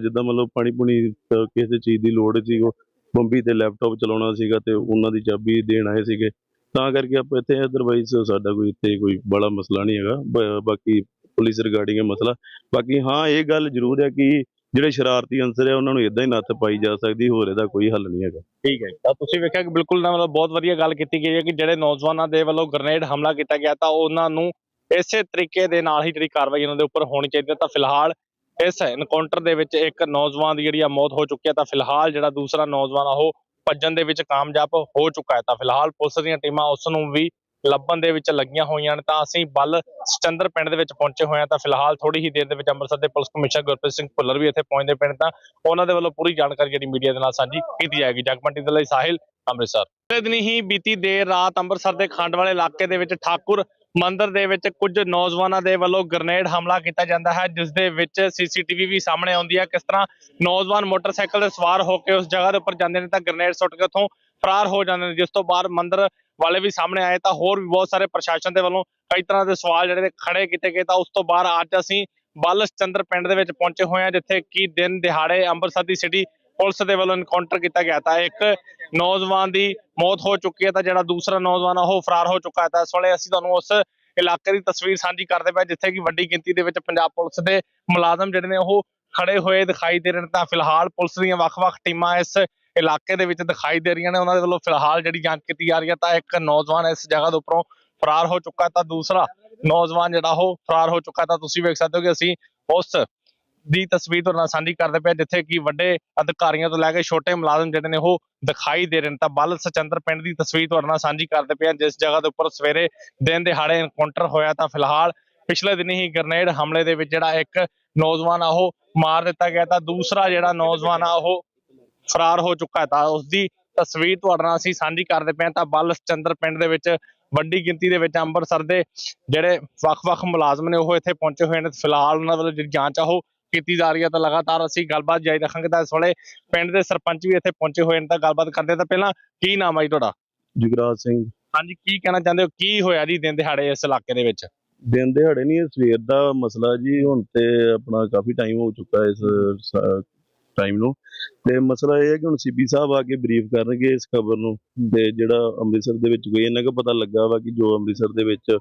ਜਿੱਦਾਂ ਮਤਲਬ ਪਾਣੀ ਪੁਣੀ ਕਿਸੇ ਚੀਜ਼ ਦੀ ਲੋੜ ਸੀ ਉਹ ਬੰਬੀ ਤੇ ਲੈਪਟਾਪ ਚਲਾਉਣਾ ਸੀਗਾ ਤੇ ਉਹਨਾਂ ਦੀ ਚਾਬੀ ਦੇਣ ਆਏ ਸੀਗੇ। ਤਾਂ ਕਰਕੇ ਆਪਾਂ ਇੱਥੇ ਅਦਰਵਾਈਜ਼ ਸਾਡਾ ਕੋਈ ਇੱਥੇ ਕੋਈ ਬੜਾ ਮਸਲਾ ਨਹੀਂ ਹੈਗਾ। ਬਾਕੀ ਪੁਲਿਸ ਰਿਗਾਰਡਿੰਗ ਇਹ ਮਸਲਾ। ਬਾਕੀ ਹਾਂ, ਇਹ ਗੱਲ ਜ਼ਰੂਰ ਹੈ ਕਿ ਜਿਹੜੇ ਸ਼ਰਾਰਤੀ ਅੰਸਰ ਹੈ ਉਹਨਾਂ ਨੂੰ ਇਦਾਂ ਹੀ ਨੱਥ ਪਾਈ ਜਾ ਸਕਦੀ, ਹੋਰ ਇਹਦਾ ਕੋਈ ਹੱਲ ਨਹੀਂ ਹੈਗਾ। ਠੀਕ ਹੈ ਤਾਂ ਤੁਸੀਂ ਵੇਖਿਆ ਕਿ ਬਿਲਕੁਲ ਨਾ ਮਤਲਬ ਬਹੁਤ ਵਧੀਆ ਗੱਲ ਕੀਤੀ ਗਈ ਹੈ ਕਿ ਜਿਹੜੇ ਨੌਜਵਾਨਾਂ ਦੇ ਵੱਲੋਂ ਗ੍ਰਨੇਡ ਹਮਲਾ ਕੀਤਾ ਗਿਆ, ਤਾਂ ਉਹਨਾਂ ਨੂੰ ਇਸੇ ਤਰੀਕੇ ਦੇ ਨਾਲ ਹੀ ਜਿਹੜੀ ਕਾਰਵਾਈ ਉਹਨਾਂ ਦੇ ਉੱਪਰ ਹੋਣੀ ਚਾਹੀਦੀ ਹੈ। ਤਾਂ ਫਿਲਹਾਲ ਇਸ ਐਨਕਾਊਂਟਰ ਦੇ ਵਿੱਚ ਇੱਕ ਨੌਜਵਾਨ ਦੀ ਜਿਹੜੀ ਆ ਮੌਤ ਹੋ ਚੁੱਕੀ ਹੈ, ਤਾਂ ਫਿਲਹਾਲ ਜਿਹੜਾ ਦੂਸਰਾ ਨੌਜਵਾਨ ਆ, ਉਹ ਭੱਜਣ ਦੇ ਵਿੱਚ ਕਾਮਯਾਬ ਹੋ ਚੁੱਕਾ ਹੈ ਤਾਂ ਫਿਲਹਾਲ ਪੁਲਿਸ ਦੀਆਂ ਟੀਮਾਂ ਉਸ ਨੂੰ ਵੀ ਲੱਭਣ ਦੇ ਵਿੱਚ ਲੱਗੀਆਂ ਹੋਈਆਂ ਨੇ ਤਾਂ ਅਸੀਂ ਬੱਲ ਸਚੰਦਰ ਪਿੰਡ ਦੇ ਵਿੱਚ ਪਹੁੰਚੇ ਹੋਏ ਹਾਂ ਤਾਂ ਫਿਲਹਾਲ ਥੋੜੀ ਹੀ ਦੇਰ ਦੇ ਵਿੱਚ ਅੰਮ੍ਰਿਤਸਰ ਦੇ ਪੁਲਿਸ ਕਮਿਸ਼ਨਰ ਗੁਰਪ੍ਰੀਤ ਸਿੰਘ ਭੁੱਲਰ ਵੀ ਇੱਥੇ ਪਹੁੰਚਦੇ ਪਏ ਨੇ ਤਾਂ ਉਹਨਾਂ ਦੇ ਵੱਲੋਂ ਪੂਰੀ ਜਾਣਕਾਰੀ ਜਿਹੜੀ ਮੀਡੀਆ ਦੇ ਨਾਲ ਸਾਂਝੀ ਕੀਤੀ ਜਾਏਗੀ। ਜਗਮੰਡੀ ਦੇ ਲਈ ਸਾਹਿਲ, ਅੰਮ੍ਰਿਤਸਰ। ਪਿਛਲੇ ਦਿਨੀ ਹੀ ਬੀਤੀ ਦੇਰ ਰਾਤ ਅੰਮ੍ਰਿਤਸਰ ਦੇ ਖੰਡ ਵਾਲੇ ਇਲਾਕੇ ਦੇ ਵਿੱਚ ਠਾਕੁਰ ਮੰਦਿਰ ਦੇ ਵਿੱਚ ਕੁਝ ਨੌਜਵਾਨਾਂ ਦੇ ਵੱਲੋਂ ਗ੍ਰਨੇਡ ਹਮਲਾ ਕੀਤਾ ਜਾਂਦਾ ਹੈ ਜਿਸ ਦੇ ਵਿੱਚ ਸੀਸੀਟੀਵੀ ਵੀ ਸਾਹਮਣੇ ਆਉਂਦੀ ਹੈ। ਕਿਸ ਤਰ੍ਹਾਂ ਨੌਜਵਾਨ ਮੋਟਰਸਾਈਕਲ ਤੇ ਸਵਾਰ ਹੋ ਕੇ ਉਸ ਜਗ੍ਹਾ ਦੇ ਉੱਪਰ ਜਾਂਦੇ ਨੇ ਤਾਂ ਗ੍ਰਨੇਡ ਸੁੱਟ ਕੇ ਉੱਥੋਂ ਫਰਾਰ ਹੋ ਜਾਂਦੇ ਨੇ। ਜਿਸ ਤੋਂ ਬਾਅਦ ਮੰਦਿਰ ਵਾਲੇ ਵੀ ਸਾਹਮਣੇ ਆਏ ਤਾਂ ਹੋਰ ਵੀ ਬਹੁਤ ਸਾਰੇ ਪ੍ਰਸ਼ਾਸਨ ਦੇ ਵੱਲੋਂ ਕਈ ਤਰ੍ਹਾਂ ਦੇ ਸਵਾਲ ਜਿਹੜੇ ਨੇ ਖੜੇ ਕੀਤੇ ਗਏ। ਤਾਂ ਉਸ ਤੋਂ ਬਾਅਦ ਅੱਜ ਅਸੀਂ ਬੱਲ ਚੰਦਰ ਪਿੰਡ ਦੇ ਵਿੱਚ ਪਹੁੰਚੇ ਹੋਏ ਹਾਂ, ਜਿੱਥੇ ਕਿ ਦਿਨ ਦਿਹਾੜੇ ਅੰਮ੍ਰਿਤਸਰ ਦੀ ਸਿਟੀ ਪੁਲਿਸ ਦੇ ਵੱਲੋਂ ਐਨਕਾਊਂਟਰ ਕੀਤਾ ਗਿਆ। ਤਾਂ ਇੱਕ ਨੌਜਵਾਨ ਦੀ ਮੌਤ ਹੋ ਚੁੱਕੀ ਹੈ ਤਾਂ ਜਿਹੜਾ ਦੂਸਰਾ ਨੌਜਵਾਨ ਉਹ ਫਰਾਰ ਹੋ ਚੁੱਕਾ ਹੈ। ਤਾਂ ਇਸ ਵੇਲੇ ਅਸੀਂ ਤੁਹਾਨੂੰ ਉਸ ਇਲਾਕੇ ਦੀ ਤਸਵੀਰ ਸਾਂਝੀ ਕਰਦੇ ਪਏ, ਜਿੱਥੇ ਕਿ ਵੱਡੀ ਗਿਣਤੀ ਦੇ ਵਿੱਚ ਪੰਜਾਬ ਪੁਲਿਸ ਦੇ ਮੁਲਾਜ਼ਮ ਜਿਹੜੇ ਨੇ, ਉਹ ਖੜੇ ਹੋਏ ਦਿਖਾਈ ਦੇ ਰਹੇ ਨੇ। ਤਾਂ ਫਿਲਹਾਲ ਪੁਲਿਸ ਦੀਆਂ ਵੱਖ-ਵੱਖ ਟੀਮਾਂ ਇਸ ਇਲਾਕੇ ਦੇ ਵਿੱਚ ਦਿਖਾਈ ਦੇ ਰਹੀਆਂ ਨੇ। ਉਹਨਾਂ ਦੇ ਵੱਲੋਂ ਫਿਲਹਾਲ ਜਿਹੜੀ ਜਾਂਚ ਕੀਤੀ ਜਾ ਰਹੀ ਹੈ, ਤਾਂ ਇੱਕ ਨੌਜਵਾਨ ਇਸ ਜਗ੍ਹਾ ਦੇ ਉੱਪਰੋਂ ਫਰਾਰ ਹੋ ਚੁੱਕਾ ਤਾਂ ਦੂਸਰਾ ਨੌਜਵਾਨ ਜਿਹੜਾ ਉਹ ਫਰਾਰ ਹੋ ਚੁੱਕਾ ਤਾਂ ਤੁਸੀਂ ਵੇਖ ਸਕਦੇ ਹੋ ਕਿ ਅਸੀਂ ਉਸ ਦੀ ਤਸਵੀਰ ਤੁਹਾਡੇ ਨਾਲ ਸਾਂਝੀ ਕਰਦੇ ਪਏ ਹਾਂ, ਜਿੱਥੇ ਕਿ ਵੱਡੇ ਅਧਿਕਾਰੀਆਂ ਤੋਂ ਲੈ ਕੇ ਛੋਟੇ ਮੁਲਾਜ਼ਮ ਜਿਹੜੇ ਨੇ ਉਹ ਦਿਖਾਈ ਦੇ ਰਹੇ ਨੇ। ਤਾਂ ਬੱਲ ਸਚੰਦਰ ਪਿੰਡ ਦੀ ਤਸਵੀਰ ਤੁਹਾਡੇ ਨਾਲ ਸਾਂਝੀ ਕਰਦੇ ਪਏ ਹਾਂ, ਜਿਸ ਜਗ੍ਹਾ ਦੇ ਉੱਪਰ ਸਵੇਰੇ ਦਿਨ ਦਿਹਾੜੇ ਐਨਕਾਊਂਟਰ ਹੋਇਆ ਤਾਂ ਫਿਲਹਾਲ ਪਿਛਲੇ ਦਿਨੀ ਹੀ ਗ੍ਰਨੇਡ ਹਮਲੇ ਦੇ ਵਿੱਚ ਜਿਹੜਾ ਇੱਕ ਨੌਜਵਾਨ ਆ ਉਹ ਮਾਰ ਦਿੱਤਾ ਗਿਆ ਤਾਂ ਦੂਸਰਾ ਜਿਹੜਾ ਨੌਜਵਾਨ ਆ ਉਹ ਫਰਾਰ ਹੋ ਚੁੱਕਾ ਹੈ। ਤਾਂ ਉਸ ਦੀ ਤਸਵੀਰ ਤੁਹਾਡੇ ਨਾਲ ਅਸੀਂ ਸਾਂਝੀ ਕਰਦੇ ਪਏ ਹਾਂ। ਤਾਂ ਬੱਲ ਚੰਦਰ ਪਿੰਡ ਦੇ ਵਿੱਚ ਵੱਡੀ ਗਿਣਤੀ ਦੇ ਵਿੱਚ ਅੰਮ੍ਰਿਤਸਰ ਦੇ ਜਿਹੜੇ ਵੱਖ-ਵੱਖ ਮੁਲਾਜ਼ਮ ਨੇ ਉਹ ਇੱਥੇ ਪਹੁੰਚੇ ਹੋਏ ਨੇ। ਫਿਲਹਾਲ ਉਹਨਾਂ ਵੱਲੋਂ ਜਿਹੜੀ ਜਾਂਚ ਆ ਉਹ ਕੀਤੀ ਜਾ ਰਹੀ ਹੈ ਤਾਂ ਲਗਾਤਾਰ ਅਸੀਂ ਗੱਲਬਾਤ ਜਾਰੀ ਰੱਖਾਂਗੇ। ਤਾਂ ਇਸ ਵੇਲੇ ਪਿੰਡ ਦੇ ਸਰਪੰਚ ਵੀ ਇੱਥੇ ਪਹੁੰਚੇ ਹੋਏ ਨੇ ਤਾਂ ਗੱਲਬਾਤ ਕਰਦੇ ਤਾਂ ਪਹਿਲਾਂ ਕੀ ਨਾਮ ਹੈ ਜੀ ਤੁਹਾਡਾ? ਜੁਗਰਾਜ ਸਿੰਘ। ਹਾਂਜੀ ਕੀ ਕਹਿਣਾ ਚਾਹੁੰਦੇ ਹੋ? ਕੀ ਹੋਇਆ ਜੀ ਦਿਨ ਦਿਹਾੜੇ ਇਸ ਇਲਾਕੇ ਦੇ ਵਿੱਚ? ਦਿਨ ਦਿਹਾੜੇ ਨਹੀਂ ਇਹ ਸਵੇਰ ਦਾ ਮਸਲਾ ਜੀ। ਹੁਣ ਤੇ ਆਪਣਾ ਕਾਫੀ ਟਾਈਮ ਹੋ ਚੁੱਕਾ ਇਸ ਟਾਈਮ ਨੂੰ। ਤੇ ਮਸਲਾ ਇਹ ਹੈ ਕਿ ਹੁਣ ਸੀਪੀ ਸਾਹਿਬ ਆ ਕੇ ਬਰੀਫ ਕਰਨਗੇ ਇਸ ਖਬਰ ਨੂੰ। ਤੇ ਜਿਹੜਾ ਅੰਮ੍ਰਿਤਸਰ ਦੇ ਵਿੱਚ ਕੋਈ ਇਹਨਾਂ ਕੁ ਪਤਾ ਲੱਗਾ ਵਾ ਕਿ ਜੋ ਅੰਮ੍ਰਿਤਸਰ ਦੇ ਵਿੱਚ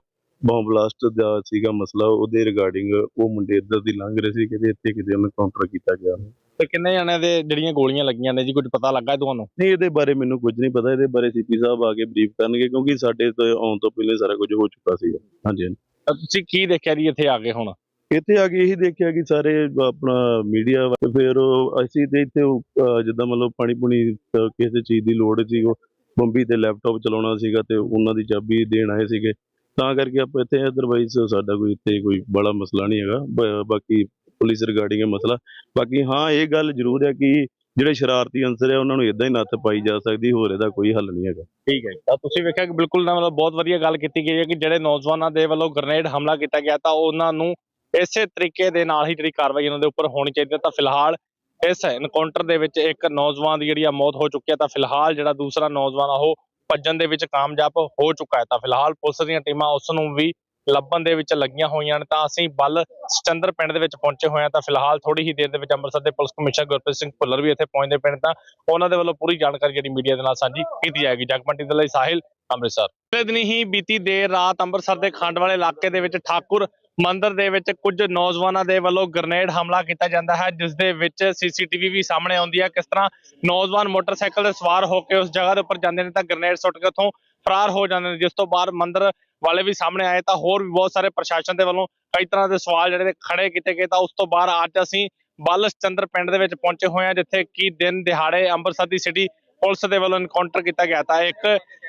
ਬੰਬ ਬਲਾਸਟ ਦਾ ਸੀਗਾ ਮਸਲਾ ਉਹਦੇ ਰਿਗਾਰਡਿੰਗ ਉਹ ਮੁੰਡੇ ਇੱਧਰ ਦੀ ਲੰਘ ਰਹੇ ਸੀ ਕਿਤੇ ਇੱਥੇ ਕਿਤੇ ਉਹਨੂੰ ਕਾਊਂਟਰ ਕੀਤਾ ਗਿਆ। ਤੇ ਕਿੰਨੇ ਜਣਿਆਂ ਦੇ ਜਿਹੜੀਆਂ ਗੋਲੀਆਂ ਲੱਗੀਆਂ ਨੇ ਜੀ ਕੁਝ ਪਤਾ ਲੱਗਾ ਤੁਹਾਨੂੰ? ਨਹੀਂ ਇਹਦੇ ਬਾਰੇ ਮੈਨੂੰ ਕੁਝ ਨਹੀਂ ਪਤਾ ਇਹਦੇ ਬਾਰੇ ਸੀਪੀ ਸਾਹਿਬ ਆ ਕੇ ਬਰੀਫ ਕਰਨਗੇ ਕਿਉਂਕਿ ਸਾਡੇ ਤੋਂ ਆਉਣ ਤੋਂ ਪਹਿਲੇ ਸਾਰਾ ਕੁਝ ਹੋ ਚੁੱਕਾ ਸੀਗਾ। ਹਾਂਜੀ ਤੁਸੀਂ ਕੀ ਦੇਖਿਆ ਜੀ ਇੱਥੇ ਆ ਕੇ ਹੁਣ? ਇੱਥੇ ਆ ਕੇ ਇਹੀ ਦੇਖਿਆ ਕਿ ਸਾਰੇ ਆਪਣਾ ਮੀਡੀਆ ਫਿਰ ਉਹ ਅਸੀਂ ਤੇ ਇੱਥੇ ਉਹ, ਅਹ, ਜਿੱਦਾਂ ਮਤਲਬ ਪਾਣੀ ਪੁਣੀ ਅਹ, ਕਿਸੇ ਚੀਜ਼ ਦੀ ਲੋੜ ਸੀ ਉਹ ਬੰਬੀ ਤੇ ਲੈਪਟਾਪ ਚਲਾਉਣਾ ਸੀਗਾ ਤੇ ਉਹਨਾਂ ਦੀ ਚਾਬੀ ਦੇਣ ਆਏ ਸੀਗੇ। ਤਾਂ ਕਰਕੇ ਆਪਾਂ ਇੱਥੇ ਅਦਰਵਾਈਜ਼ ਸਾਡਾ ਕੋਈ ਇੱਥੇ ਕੋਈ ਬੜਾ ਮਸਲਾ ਨਹੀਂ ਹੈਗਾ। ਬਾਕੀ ਪੁਲਿਸ ਰਿਗਾਰਡਿੰਗ ਇਹ ਮਸਲਾ। ਬਾਕੀ ਹਾਂ, ਇਹ ਗੱਲ ਜ਼ਰੂਰ ਹੈ ਕਿ ਜਿਹੜੇ ਸ਼ਰਾਰਤੀ ਅੰਸਰ ਹੈ, ਉਹਨਾਂ ਨੂੰ ਇਦਾਂ ਹੀ ਨੱਥ ਪਾਈ ਜਾ ਸਕਦੀ, ਹੋਰ ਇਹਦਾ ਕੋਈ ਹੱਲ ਨਹੀਂ ਹੈਗਾ। ਠੀਕ ਹੈ ਤਾਂ ਤੁਸੀਂ ਵੇਖਿਆ ਕਿ ਬਿਲਕੁਲ ਨਾ ਮਤਲਬ ਬਹੁਤ ਵਧੀਆ ਗੱਲ ਕੀਤੀ ਗਈ ਹੈ ਕਿ ਜਿਹੜੇ ਨੌਜਵਾਨਾਂ ਦੇ ਵੱਲੋਂ ਗ੍ਰਨੇਡ ਹਮਲਾ ਕੀਤਾ ਗਿਆ, ਤਾਂ ਉਹਨਾਂ ਨੂੰ ਇਸੇ ਤਰੀਕੇ ਦੇ ਨਾਲ ਹੀ ਜਿਹੜੀ ਕਾਰਵਾਈ ਉਹਨਾਂ ਦੇ ਉੱਪਰ ਹੋਣੀ ਚਾਹੀਦੀ ਹੈ। ਤਾਂ ਫਿਲਹਾਲ ਇਸ ਐਨਕਾਊਂਟਰ ਦੇ ਵਿੱਚ ਇੱਕ ਨੌਜਵਾਨ ਦੀ ਜਿਹੜੀ ਆ ਮੌਤ ਹੋ ਚੁੱਕੀ ਹੈ, ਤਾਂ ਫਿਲਹਾਲ ਜਿਹੜਾ ਦੂਸਰਾ ਨੌਜਵਾਨ ਆ, ਉਹ ਭੱਜਣ ਦੇ ਵਿੱਚ ਕਾਮਯਾਬ ਹੋ ਚੁੱਕਾ ਹੈ। ਤਾਂ ਫਿਲਹਾਲ ਪੁਲਿਸ ਦੀਆਂ ਟੀਮਾਂ ਉਸ ਨੂੰ ਵੀ ਲੱਭਣ ਦੇ ਵਿੱਚ ਲੱਗੀਆਂ ਹੋਈਆਂ ਨੇ। ਤਾਂ ਅਸੀਂ ਬੱਲ ਸਚੰਦਰ ਪਿੰਡ ਦੇ ਵਿੱਚ ਪਹੁੰਚੇ ਹੋਏ ਹਾਂ। ਤਾਂ ਫਿਲਹਾਲ ਥੋੜੀ ਹੀ ਦੇਰ ਦੇ ਵਿੱਚ ਅੰਮ੍ਰਿਤਸਰ ਦੇ ਪੁਲਿਸ ਕਮਿਸ਼ਨਰ ਗੁਰਪ੍ਰੀਤ ਸਿੰਘ ਭੁੱਲਰ ਵੀ ਇੱਥੇ ਪਹੁੰਚਦੇ ਪਏ ਨੇ। ਤਾਂ ਉਹਨਾਂ ਦੇ ਵੱਲੋਂ ਪੂਰੀ ਜਾਣਕਾਰੀ ਜਿਹੜੀ ਮੀਡੀਆ ਦੇ ਨਾਲ ਸਾਂਝੀ ਕੀਤੀ ਜਾਏਗੀ। ਜਗਮੰਡੀ ਦੇ ਲਈ ਸਾਹਿਲ, ਅੰਮ੍ਰਿਤਸਰ। ਪਿਛਲੇ ਦਿਨੀ ਹੀ ਬੀਤੀ ਦੇਰ ਰਾਤ ਅੰਮ੍ਰਿਤਸਰ ਦੇ ਖੰਡ ਵਾਲੇ ਇਲਾਕੇ ਦੇ ਵਿੱਚ ਠਾਕੁਰ ਮੰਦਰ ਦੇ ਵਿੱਚ ਕੁਝ ਨੌਜਵਾਨਾਂ ਦੇ ਵੱਲੋਂ ਗ੍ਰਨੇਡ ਹਮਲਾ ਕੀਤਾ ਜਾਂਦਾ ਹੈ ਜਿਸ ਦੇ ਵਿੱਚ ਸੀਸੀਟੀਵੀ ਵੀ ਸਾਹਮਣੇ ਆਉਂਦੀ ਹੈ। ਕਿਸ ਤਰ੍ਹਾਂ ਨੌਜਵਾਨ ਮੋਟਰਸਾਈਕਲ ਤੇ ਸਵਾਰ ਹੋ ਕੇ ਉਸ ਜਗ੍ਹਾ ਦੇ ਉੱਪਰ ਜਾਂਦੇ ਨੇ ਤਾਂ ਗ੍ਰਨੇਡ ਸੁੱਟ ਕੇ ਉੱਥੋਂ ਫਰਾਰ ਹੋ ਜਾਂਦੇ ਨੇ, ਜਿਸ ਤੋਂ ਬਾਅਦ ਮੰਦਰ ਵਾਲੇ ਵੀ ਸਾਹਮਣੇ ਆਏ। ਤਾਂ ਹੋਰ ਵੀ ਬਹੁਤ ਸਾਰੇ ਪ੍ਰਸ਼ਾਸਨ ਦੇ ਵੱਲੋਂ ਕਈ ਤਰ੍ਹਾਂ ਦੇ ਸਵਾਲ ਜਿਹੜੇ ਨੇ ਖੜੇ ਕੀਤੇ ਗਏ। ਤਾਂ ਉਸ ਤੋਂ ਬਾਅਦ ਅੱਜ ਅਸੀਂ ਬੱਲ ਚੰਦਰ ਪਿੰਡ ਦੇ ਵਿੱਚ ਪਹੁੰਚੇ ਹੋਏ ਹਾਂ, ਜਿੱਥੇ ਕਿ ਦਿਨ ਦਿਹਾੜੇ ਅੰਮ੍ਰਿਤਸਰ ਦੀ ਸਿਟੀ ਪੁਲਿਸ ਦੇ ਵੱਲੋਂ ਐਨਕਾਊਂਟਰ ਕੀਤਾ ਗਿਆ। ਤਾਂ ਇੱਕ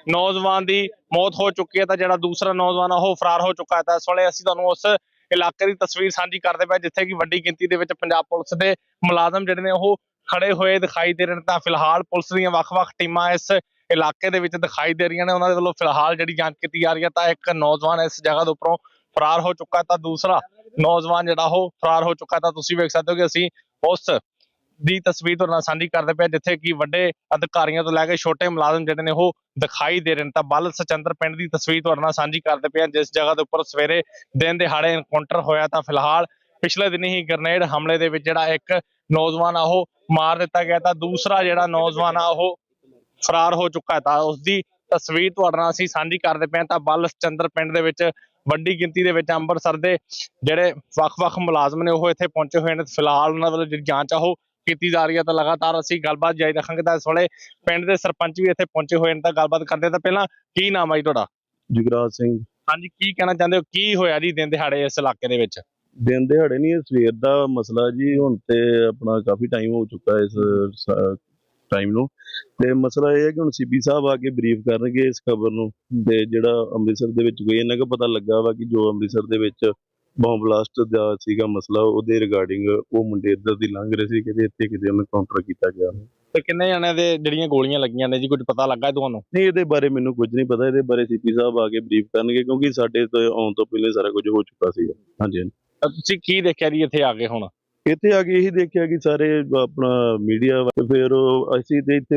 ਨੌਜਵਾਨ ਦੀ ਮੌਤ ਹੋ ਚੁੱਕੀ ਹੈ ਤਾਂ ਜਿਹੜਾ ਦੂਸਰਾ ਨੌਜਵਾਨ ਆ, ਉਹ ਫਰਾਰ ਹੋ ਚੁੱਕਾ ਹੈ। ਤਾਂ ਇਸ ਵੇਲੇ ਅਸੀਂ ਤੁਹਾਨੂੰ ਉਸ ਇਲਾਕੇ ਦੀ ਤਸਵੀਰ ਸਾਂਝੀ ਕਰਦੇ ਪਏ, ਜਿੱਥੇ ਕਿ ਵੱਡੀ ਗਿਣਤੀ ਦੇ ਵਿੱਚ ਪੰਜਾਬ ਪੁਲਿਸ ਦੇ ਮੁਲਾਜ਼ਮ ਜਿਹੜੇ ਨੇ, ਉਹ ਖੜੇ ਹੋਏ ਦਿਖਾਈ ਦੇ ਰਹੇ ਨੇ। ਤਾਂ ਫਿਲਹਾਲ ਪੁਲਿਸ ਦੀਆਂ ਵੱਖ-ਵੱਖ ਟੀਮਾਂ ਇਸ ਇਲਾਕੇ ਦੇ ਵਿੱਚ ਦਿਖਾਈ ਦੇ ਰਹੀਆਂ ਨੇ। ਉਹਨਾਂ ਦੇ ਵੱਲੋਂ ਫਿਲਹਾਲ ਜਿਹੜੀ ਜਾਂਚ ਕੀਤੀ ਜਾ ਰਹੀ ਹੈ, ਤਾਂ ਇੱਕ ਨੌਜਵਾਨ ਇਸ ਜਗ੍ਹਾ ਦੇ ਉੱਪਰੋਂ ਫਰਾਰ ਹੋ ਚੁੱਕਾ ਤਾਂ ਦੂਸਰਾ ਨੌਜਵਾਨ ਜਿਹੜਾ ਉਹ ਫਰਾਰ ਹੋ ਚੁੱਕਾ ਤਾਂ ਤੁਸੀਂ ਵੇਖ ਸਕਦੇ ਹੋ ਕਿ ਅਸੀਂ ਉਸ ਦੀ ਤਸਵੀਰ ਤੁਹਾਡੇ ਨਾਲ ਸਾਂਝੀ ਕਰਦੇ ਪਏ ਜਿੱਥੇ ਕਿ ਵੱਡੇ ਅਧਿਕਾਰੀਆਂ ਤੋਂ ਲੈ ਕੇ ਛੋਟੇ ਮੁਲਾਜ਼ਮ ਜਿਹੜੇ ਨੇ ਉਹ ਦਿਖਾਈ ਦੇ ਰਹੇ ਨੇ। ਤਾਂ ਬਲ ਸਚੰਦਰ ਪਿੰਡ ਦੀ ਤਸਵੀਰ ਤੁਹਾਡੇ ਨਾਲ ਸਾਂਝੀ ਕਰਦੇ ਪਏ ਹਾਂ, ਜਿਸ ਜਗ੍ਹਾ ਦੇ ਉੱਪਰ ਸਵੇਰੇ ਦਿਨ ਦਿਹਾੜੇ ਐਨਕਾਊਂਟਰ ਹੋਇਆ ਤਾਂ ਫਿਲਹਾਲ ਪਿਛਲੇ ਦਿਨੀ ਹੀ ਗ੍ਰਨੇਡ ਹਮਲੇ ਦੇ ਵਿੱਚ ਜਿਹੜਾ ਇੱਕ ਨੌਜਵਾਨ ਆ ਉਹ ਮਾਰ ਦਿੱਤਾ ਗਿਆ। ਤਾਂ ਦੂਸਰਾ ਜਿਹੜਾ ਨੌਜਵਾਨ ਆ ਉਹ ਫਰਾਰ ਹੋ ਚੁੱਕਾ ਹੈ। ਤਾਂ ਉਸ ਦੀ ਤਸਵੀਰ ਤੁਹਾਡੇ ਨਾਲ ਅਸੀਂ ਸਾਂਝੀ ਕਰਦੇ ਪਏ ਹਾਂ। ਤਾਂ ਬੱਲ ਚੰਦਰ ਪਿੰਡ ਦੇ ਵਿੱਚ ਵੱਡੀ ਗਿਣਤੀ ਦੇ ਵਿੱਚ ਅੰਮ੍ਰਿਤਸਰ ਦੇ ਜਿਹੜੇ ਵੱਖ-ਵੱਖ ਮੁਲਾਜ਼ਮ ਨੇ ਉਹ ਇੱਥੇ ਪਹੁੰਚੇ ਹੋਏ ਨੇ। ਫਿਲਹਾਲ ਉਹਨਾਂ ਵੱਲੋਂ ਜਿਹੜੀ ਜਾਂਚ ਆ ਉਹ ਕੀਤੀ ਜਾ ਰਹੀ ਹੈ ਤਾਂ ਲਗਾਤਾਰ ਅਸੀਂ ਗੱਲਬਾਤ ਜਾਰੀ ਰੱਖਾਂਗੇ। ਤਾਂ ਇਸ ਵੇਲੇ ਪਿੰਡ ਦੇ ਸਰਪੰਚ ਵੀ ਇੱਥੇ ਪਹੁੰਚੇ ਹੋਏ ਨੇ ਤਾਂ ਗੱਲਬਾਤ ਕਰਦੇ ਤਾਂ ਪਹਿਲਾਂ ਕੀ ਨਾਮ ਹੈ ਜੀ ਤੁਹਾਡਾ? ਜੁਗਰਾਜ ਸਿੰਘ। ਹਾਂਜੀ ਕੀ ਕਹਿਣਾ ਚਾਹੁੰਦੇ ਹੋ? ਕੀ ਹੋਇਆ ਜੀ ਦਿਨ ਦਿਹਾੜੇ ਇਸ ਇਲਾਕੇ ਦੇ ਵਿੱਚ? ਦਿਨ ਦਿਹਾੜੇ ਨਹੀਂ ਇਹ ਸਵੇਰ ਦਾ ਮਸਲਾ ਜੀ। ਹੁਣ ਤੇ ਆਪਣਾ ਕਾਫੀ ਟਾਈਮ ਹੋ ਚੁੱਕਾ ਇਸ ਟਾਈਮ ਨੂੰ। ਤੇ ਮਸਲਾ ਇਹ ਹੈ ਕਿ ਹੁਣ ਸੀਪੀ ਸਾਹਿਬ ਆ ਕੇ ਬਰੀਫ ਕਰਨਗੇ ਇਸ ਖਬਰ ਨੂੰ। ਤੇ ਜਿਹੜਾ ਅੰਮ੍ਰਿਤਸਰ ਦੇ ਵਿੱਚ ਕੋਈ ਇਹਨਾਂ ਕੁ ਪਤਾ ਲੱਗਾ ਵਾ ਕਿ ਜੋ ਅੰਮ੍ਰਿਤਸਰ ਦੇ ਵਿੱਚ ਬੰਬ ਬਲਾਸਟ ਦਾ ਸੀਗਾ ਮਸਲਾ ਉਹਦੇ ਰਿਗਾਰਡਿੰਗ ਉਹ ਮੁੰਡੇ ਇੱਧਰ ਦੀ ਲੰਘ ਰਹੇ ਸੀ ਕਿਤੇ ਇੱਥੇ ਕਿਤੇ ਉਹਨੂੰ ਕਾਊਂਟਰ ਕੀਤਾ ਗਿਆ। ਤੇ ਕਿੰਨੇ ਜਣਿਆਂ ਦੇ ਜਿਹੜੀਆਂ ਗੋਲੀਆਂ ਲੱਗੀਆਂ ਨੇ ਜੀ ਕੁਝ ਪਤਾ ਲੱਗਾ ਤੁਹਾਨੂੰ? ਨਹੀਂ ਇਹਦੇ ਬਾਰੇ ਮੈਨੂੰ ਕੁਝ ਨਹੀਂ ਪਤਾ ਇਹਦੇ ਬਾਰੇ ਸੀਪੀ ਸਾਹਿਬ ਆ ਕੇ ਬਰੀਫ ਕਰਨਗੇ ਕਿਉਂਕਿ ਸਾਡੇ ਤੋਂ ਆਉਣ ਤੋਂ ਪਹਿਲੇ ਸਾਰਾ ਕੁਝ ਹੋ ਚੁੱਕਾ ਸੀਗਾ। ਹਾਂਜੀ ਤਾਂ ਤੁਸੀਂ ਕੀ ਦੇਖਿਆ ਜੀ ਇੱਥੇ ਆ ਕੇ ਹੁਣ? ਇੱਥੇ ਆ ਕੇ ਇਹੀ ਦੇਖਿਆ ਕਿ ਸਾਰੇ ਆਪਣਾ ਮੀਡੀਆ ਫਿਰ ਅਸੀਂ ਤੇ ਇੱਥੇ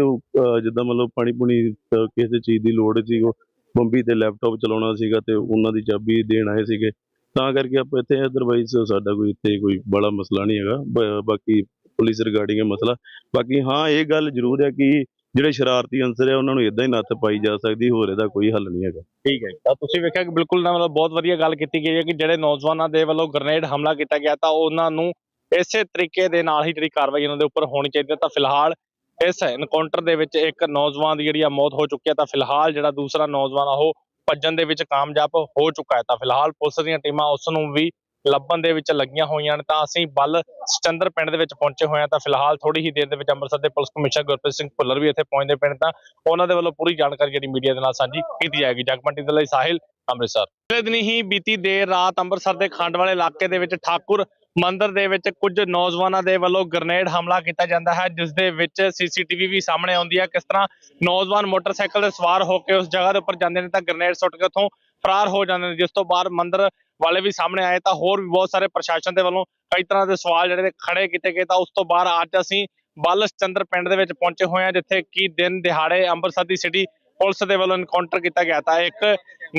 ਜਿੱਦਾਂ ਮਤਲਬ ਪਾਣੀ ਪੁਣੀ ਕਿਸੇ ਚੀਜ਼ ਦੀ ਲੋੜ ਸੀ ਉਹ ਬੰਬੀ ਤੇ ਲੈਪਟਾਪ ਚਲਾਉਣਾ ਸੀਗਾ ਤੇ ਉਹਨਾਂ ਦੀ ਚਾਬੀ ਦੇਣ ਆਏ ਸੀਗੇ। ਤਾਂ ਕਰਕੇ ਆਪਾਂ ਇੱਥੇ ਅਦਰਵਾਈਜ਼ ਸਾਡਾ ਕੋਈ ਇੱਥੇ ਕੋਈ ਬੜਾ ਮਸਲਾ ਨਹੀਂ ਹੈਗਾ। ਬਾਕੀ ਪੁਲਿਸ ਰਿਗਾਰਡਿੰਗ ਇਹ ਮਸਲਾ। ਬਾਕੀ ਹਾਂ, ਇਹ ਗੱਲ ਜ਼ਰੂਰ ਹੈ ਕਿ ਜਿਹੜੇ ਸ਼ਰਾਰਤੀ ਅੰਸਰ ਹੈ, ਉਹਨਾਂ ਨੂੰ ਇਦਾਂ ਹੀ ਨੱਥ ਪਾਈ ਜਾ ਸਕਦੀ, ਹੋਰ ਇਹਦਾ ਕੋਈ ਹੱਲ ਨਹੀਂ ਹੈਗਾ। ਠੀਕ ਹੈ ਤਾਂ ਤੁਸੀਂ ਵੇਖਿਆ ਕਿ ਬਿਲਕੁਲ ਨਾ ਮਤਲਬ ਬਹੁਤ ਵਧੀਆ ਗੱਲ ਕੀਤੀ ਗਈ ਹੈ ਕਿ ਜਿਹੜੇ ਨੌਜਵਾਨਾਂ ਦੇ ਵੱਲੋਂ ਗ੍ਰਨੇਡ ਹਮਲਾ ਕੀਤਾ ਗਿਆ, ਤਾਂ ਉਹਨਾਂ ਨੂੰ ਇਸੇ ਤਰੀਕੇ ਦੇ ਨਾਲ ਹੀ ਜਿਹੜੀ ਕਾਰਵਾਈ ਉਹਨਾਂ ਦੇ ਉੱਪਰ ਹੋਣੀ ਚਾਹੀਦੀ ਹੈ। ਤਾਂ ਫਿਲਹਾਲ ਇਸ ਐਨਕਾਊਂਟਰ ਦੇ ਵਿੱਚ ਇੱਕ ਨੌਜਵਾਨ ਦੀ ਜਿਹੜੀ ਆ ਮੌਤ ਹੋ ਚੁੱਕੀ ਹੈ, ਤਾਂ ਫਿਲਹਾਲ ਜਿਹੜਾ ਦੂਸਰਾ ਨੌਜਵਾਨ ਆ, ਉਹ ਭੱਜਣ ਦੇ ਵਿੱਚ ਕਾਮਯਾਬ ਹੋ ਚੁੱਕਾ ਹੈ ਤਾਂ ਫਿਲਹਾਲ ਪੁਲਿਸ ਦੀਆਂ ਟੀਮਾਂ ਉਸ ਨੂੰ ਵੀ ਲੱਭਣ ਦੇ ਵਿੱਚ ਲੱਗੀਆਂ ਹੋਈਆਂ ਨੇ ਤਾਂ ਅਸੀਂ ਬੱਲ ਸਚੰਦਰ ਪਿੰਡ ਦੇ ਵਿੱਚ ਪਹੁੰਚੇ ਹੋਏ ਹਾਂ ਤਾਂ ਫਿਲਹਾਲ ਥੋੜੀ ਹੀ ਦੇਰ ਦੇ ਵਿੱਚ ਅੰਮ੍ਰਿਤਸਰ ਦੇ ਪੁਲਿਸ ਕਮਿਸ਼ਨਰ ਗੁਰਪ੍ਰੀਤ ਸਿੰਘ ਭੁੱਲਰ ਵੀ ਇੱਥੇ ਪਹੁੰਚਦੇ ਪਏ ਨੇ ਤਾਂ ਉਹਨਾਂ ਦੇ ਵੱਲੋਂ ਪੂਰੀ ਜਾਣਕਾਰੀ ਜਿਹੜੀ ਮੀਡੀਆ ਦੇ ਨਾਲ ਸਾਂਝੀ ਕੀਤੀ ਜਾਏਗੀ। ਜਗਮੰਡੀ ਦੇ ਲਈ ਸਾਹਿਲ, ਅੰਮ੍ਰਿਤਸਰ। ਪਿਛਲੇ ਦਿਨੀ ਹੀ ਬੀਤੀ ਦੇਰ ਰਾਤ ਅੰਮ੍ਰਿਤਸਰ ਦੇ ਖੰਡ ਵਾਲੇ ਇਲਾਕੇ ਦੇ ਵਿੱਚ ਠਾਕੁਰ ਮੰਦਰ ਦੇ ਵਿੱਚ ਕੁਝ ਨੌਜਵਾਨਾਂ ਦੇ ਵੱਲੋਂ ਗ੍ਰਨੇਡ ਹਮਲਾ ਕੀਤਾ ਜਾਂਦਾ ਹੈ ਜਿਸ ਦੇ ਵਿੱਚ ਸੀਸੀਟੀਵੀ ਵੀ ਸਾਹਮਣੇ ਆਉਂਦੀ ਹੈ। ਕਿਸ ਤਰ੍ਹਾਂ ਨੌਜਵਾਨ ਮੋਟਰਸਾਈਕਲ ਤੇ ਸਵਾਰ ਹੋ ਕੇ ਉਸ ਜਗ੍ਹਾ ਦੇ ਉੱਪਰ ਜਾਂਦੇ ਨੇ ਤਾਂ ਗ੍ਰਨੇਡ ਸੁੱਟ ਕੇ ਉੱਥੋਂ ਫਰਾਰ ਹੋ ਜਾਂਦੇ ਨੇ। ਜਿਸ ਤੋਂ ਬਾਅਦ ਮੰਦਿਰ ਵਾਲੇ ਵੀ ਸਾਹਮਣੇ ਆਏ ਤਾਂ ਹੋਰ ਵੀ ਬਹੁਤ ਸਾਰੇ ਪ੍ਰਸ਼ਾਸਨ ਦੇ ਵੱਲੋਂ ਕਈ ਤਰ੍ਹਾਂ ਦੇ ਸਵਾਲ ਜਿਹੜੇ ਨੇ ਖੜੇ ਕੀਤੇ ਗਏ। ਤਾਂ ਉਸ ਤੋਂ ਬਾਅਦ ਅੱਜ ਅਸੀਂ ਬੱਲ ਚੰਦਰ ਪਿੰਡ ਦੇ ਵਿੱਚ ਪਹੁੰਚੇ ਹੋਏ ਹਾਂ, ਜਿੱਥੇ ਕਿ ਦਿਨ ਦਿਹਾੜੇ ਅੰਮ੍ਰਿਤਸਰ ਦੀ ਸਿਟੀ ਪੁਲਿਸ ਦੇ ਵੱਲੋਂ ਇਨਕਾਊਂਟਰ ਕੀਤਾ ਗਿਆ। ਤਾਂ ਇੱਕ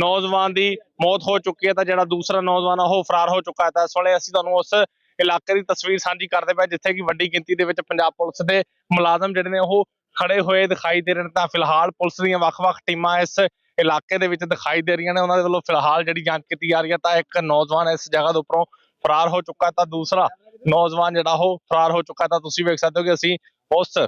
ਨੌਜਵਾਨ ਦੀ ਮੌਤ ਹੋ ਚੁੱਕੀ ਹੈ ਤਾਂ ਜਿਹੜਾ ਦੂਸਰਾ ਨੌਜਵਾਨ ਆ, ਉਹ ਫਰਾਰ ਹੋ ਚੁੱਕਾ ਹੈ। ਤਾਂ ਇਸ ਵੇਲੇ ਅਸੀਂ ਤੁਹਾਨੂੰ ਉਸ ਇਲਾਕੇ ਦੀ ਤਸਵੀਰ ਸਾਂਝੀ ਕਰਦੇ ਪਏ, ਜਿੱਥੇ ਕਿ ਵੱਡੀ ਗਿਣਤੀ ਦੇ ਵਿੱਚ ਪੰਜਾਬ ਪੁਲਿਸ ਦੇ ਮੁਲਾਜ਼ਮ ਜਿਹੜੇ ਨੇ, ਉਹ ਖੜੇ ਹੋਏ ਦਿਖਾਈ ਦੇ ਰਹੇ ਨੇ। ਤਾਂ ਫਿਲਹਾਲ ਪੁਲਿਸ ਦੀਆਂ ਵੱਖ-ਵੱਖ ਟੀਮਾਂ ਇਸ ਇਲਾਕੇ ਦੇ ਵਿੱਚ ਦਿਖਾਈ ਦੇ ਰਹੀਆਂ ਨੇ। ਉਹਨਾਂ ਦੇ ਵੱਲੋਂ ਫਿਲਹਾਲ ਜਿਹੜੀ ਜਾਂਚ ਕੀਤੀ ਜਾ ਰਹੀ ਹੈ, ਤਾਂ ਇੱਕ ਨੌਜਵਾਨ ਇਸ ਜਗ੍ਹਾ ਦੇ ਉੱਪਰੋਂ ਫਰਾਰ ਹੋ ਚੁੱਕਾ ਤਾਂ ਦੂਸਰਾ ਨੌਜਵਾਨ ਜਿਹੜਾ ਉਹ ਫਰਾਰ ਹੋ ਚੁੱਕਾ ਤਾਂ ਤੁਸੀਂ ਵੇਖ ਸਕਦੇ ਹੋ ਕਿ ਅਸੀਂ ਉਸ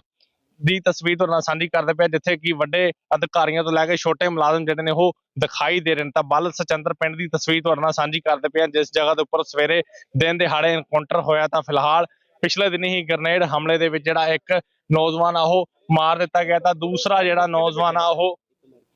ਦੀ ਤਸਵੀਰ ਤੁਹਾਡੇ ਨਾਲ ਸਾਂਝੀ ਕਰਦੇ ਪਏ ਜਿੱਥੇ ਕਿ ਵੱਡੇ ਅਧਿਕਾਰੀਆਂ ਤੋਂ ਲੈ ਕੇ ਛੋਟੇ ਮੁਲਾਜ਼ਮ ਜਿਹੜੇ ਨੇ ਉਹ ਦਿਖਾਈ ਦੇ ਰਹੇ ਨੇ। ਤਾਂ ਬੱਲ ਸਚੰਦਰ ਪਿੰਡ ਦੀ ਤਸਵੀਰ ਤੁਹਾਡੇ ਨਾਲ ਸਾਂਝੀ ਕਰਦੇ ਪਏ ਹਾਂ, ਜਿਸ ਜਗ੍ਹਾ ਦੇ ਉੱਪਰ ਸਵੇਰੇ ਦਿਨ ਦਿਹਾੜੇ ਐਨਕਾਊਂਟਰ ਹੋਇਆ ਤਾਂ ਫਿਲਹਾਲ ਪਿਛਲੇ ਦਿਨੀ ਹੀ ਗ੍ਰਨੇਡ ਹਮਲੇ ਦੇ ਵਿੱਚ ਜਿਹੜਾ ਇੱਕ ਨੌਜਵਾਨ ਆ ਉਹ ਮਾਰ ਦਿੱਤਾ ਗਿਆ। ਤਾਂ ਦੂਸਰਾ ਜਿਹੜਾ ਨੌਜਵਾਨ ਆ ਉਹ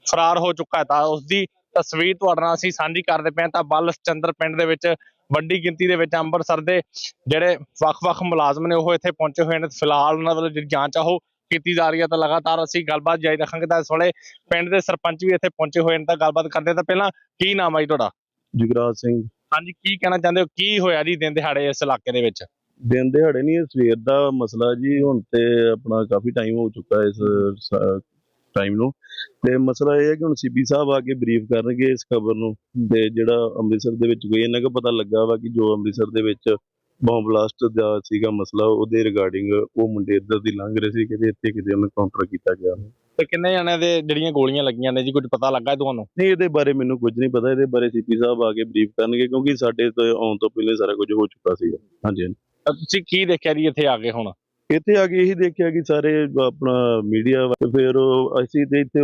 ਫਰਾਰ ਹੋ ਚੁੱਕਾ ਹੈ। ਤਾਂ ਉਸ ਦੀ ਤਸਵੀਰ ਤੁਹਾਡੇ ਨਾਲ ਅਸੀਂ ਸਾਂਝੀ ਕਰਦੇ ਪਏ ਹਾਂ। ਤਾਂ ਬੱਲ ਚੰਦਰ ਪਿੰਡ ਦੇ ਵਿੱਚ ਵੱਡੀ ਗਿਣਤੀ ਦੇ ਵਿੱਚ ਅੰਮ੍ਰਿਤਸਰ ਦੇ ਜਿਹੜੇ ਵੱਖ-ਵੱਖ ਮੁਲਾਜ਼ਮ ਨੇ ਉਹ ਇੱਥੇ ਪਹੁੰਚੇ ਹੋਏ ਨੇ। ਫਿਲਹਾਲ ਉਹਨਾਂ ਵੱਲੋਂ ਜਿਹੜੀ ਜਾਂਚ ਆ ਉਹ ਕੀਤੀ ਜਾ ਰਹੀ ਹੈ ਤਾਂ ਲਗਾਤਾਰ ਅਸੀਂ ਗੱਲਬਾਤ ਜਾਰੀ ਰੱਖਾਂਗੇ। ਤਾਂ ਇਸ ਵੇਲੇ ਪਿੰਡ ਦੇ ਸਰਪੰਚ ਵੀ ਇੱਥੇ ਪਹੁੰਚੇ ਹੋਏ ਨੇ ਤਾਂ ਗੱਲਬਾਤ ਕਰਦੇ ਤਾਂ ਪਹਿਲਾਂ ਕੀ ਨਾਮ ਹੈ ਜੀ ਤੁਹਾਡਾ? ਜੁਗਰਾਜ ਸਿੰਘ। ਹਾਂਜੀ ਕੀ ਕਹਿਣਾ ਚਾਹੁੰਦੇ ਹੋ? ਕੀ ਹੋਇਆ ਜੀ ਦਿਨ ਦਿਹਾੜੇ ਇਸ ਇਲਾਕੇ ਦੇ ਵਿੱਚ? ਦਿਨ ਦਿਹਾੜੇ ਨਹੀਂ ਇਹ ਸਵੇਰ ਦਾ ਮਸਲਾ ਜੀ। ਹੁਣ ਤੇ ਆਪਣਾ ਕਾਫੀ ਟਾਈਮ ਹੋ ਚੁੱਕਾ ਇਸ ਟਾਈਮ ਨੂੰ। ਤੇ ਮਸਲਾ ਇਹ ਹੈ ਕਿ ਹੁਣ ਸੀਪੀ ਸਾਹਿਬ ਆ ਕੇ ਬਰੀਫ ਕਰਨਗੇ ਇਸ ਖਬਰ ਨੂੰ। ਤੇ ਜਿਹੜਾ ਅੰਮ੍ਰਿਤਸਰ ਦੇ ਵਿੱਚ ਕੋਈ ਇਹਨਾਂ ਕੁ ਪਤਾ ਲੱਗਾ ਵਾ ਕਿ ਜੋ ਅੰਮ੍ਰਿਤਸਰ ਦੇ ਵਿੱਚ ਬੰਬ ਬਲਾਸਟ ਦਾ ਸੀਗਾ ਮਸਲਾ ਉਹਦੇ ਰਿਗਾਰਡਿੰਗ ਉਹ ਮੁੰਡੇ ਇੱਧਰ ਦੀ ਲੰਘ ਰਹੇ ਸੀ ਕਿਤੇ ਇੱਥੇ ਕਿਤੇ ਉਹਨਾਂ ਕਾਊਂਟਰ ਕੀਤਾ ਗਿਆ। ਤੇ ਕਿੰਨੇ ਜਣਿਆਂ ਦੇ ਜਿਹੜੀਆਂ ਗੋਲੀਆਂ ਲੱਗੀਆਂ ਨੇ ਜੀ ਕੁਝ ਪਤਾ ਲੱਗਾ ਤੁਹਾਨੂੰ? ਨਹੀਂ ਇਹਦੇ ਬਾਰੇ ਮੈਨੂੰ ਕੁਝ ਨਹੀਂ ਪਤਾ ਇਹਦੇ ਬਾਰੇ ਸੀਪੀ ਸਾਹਿਬ ਆ ਕੇ ਬਰੀਫ ਕਰਨਗੇ ਕਿਉਂਕਿ ਸਾਡੇ ਤੋਂ ਆਉਣ ਤੋਂ ਪਹਿਲੇ ਸਾਰਾ ਕੁਝ ਹੋ ਚੁੱਕਾ ਸੀਗਾ। ਹਾਂਜੀ ਹਾਂਜੀ। ਤੁਸੀਂ ਕੀ ਦੇਖਿਆ ਜੀ ਇੱਥੇ ਆ ਕੇ ਹੁਣ? ਇੱਥੇ ਆ ਕੇ ਇਹੀ ਦੇਖਿਆ ਕਿ ਸਾਰੇ ਆਪਣਾ ਮੀਡੀਆ ਫਿਰ ਅਸੀਂ ਤੇ ਇੱਥੇ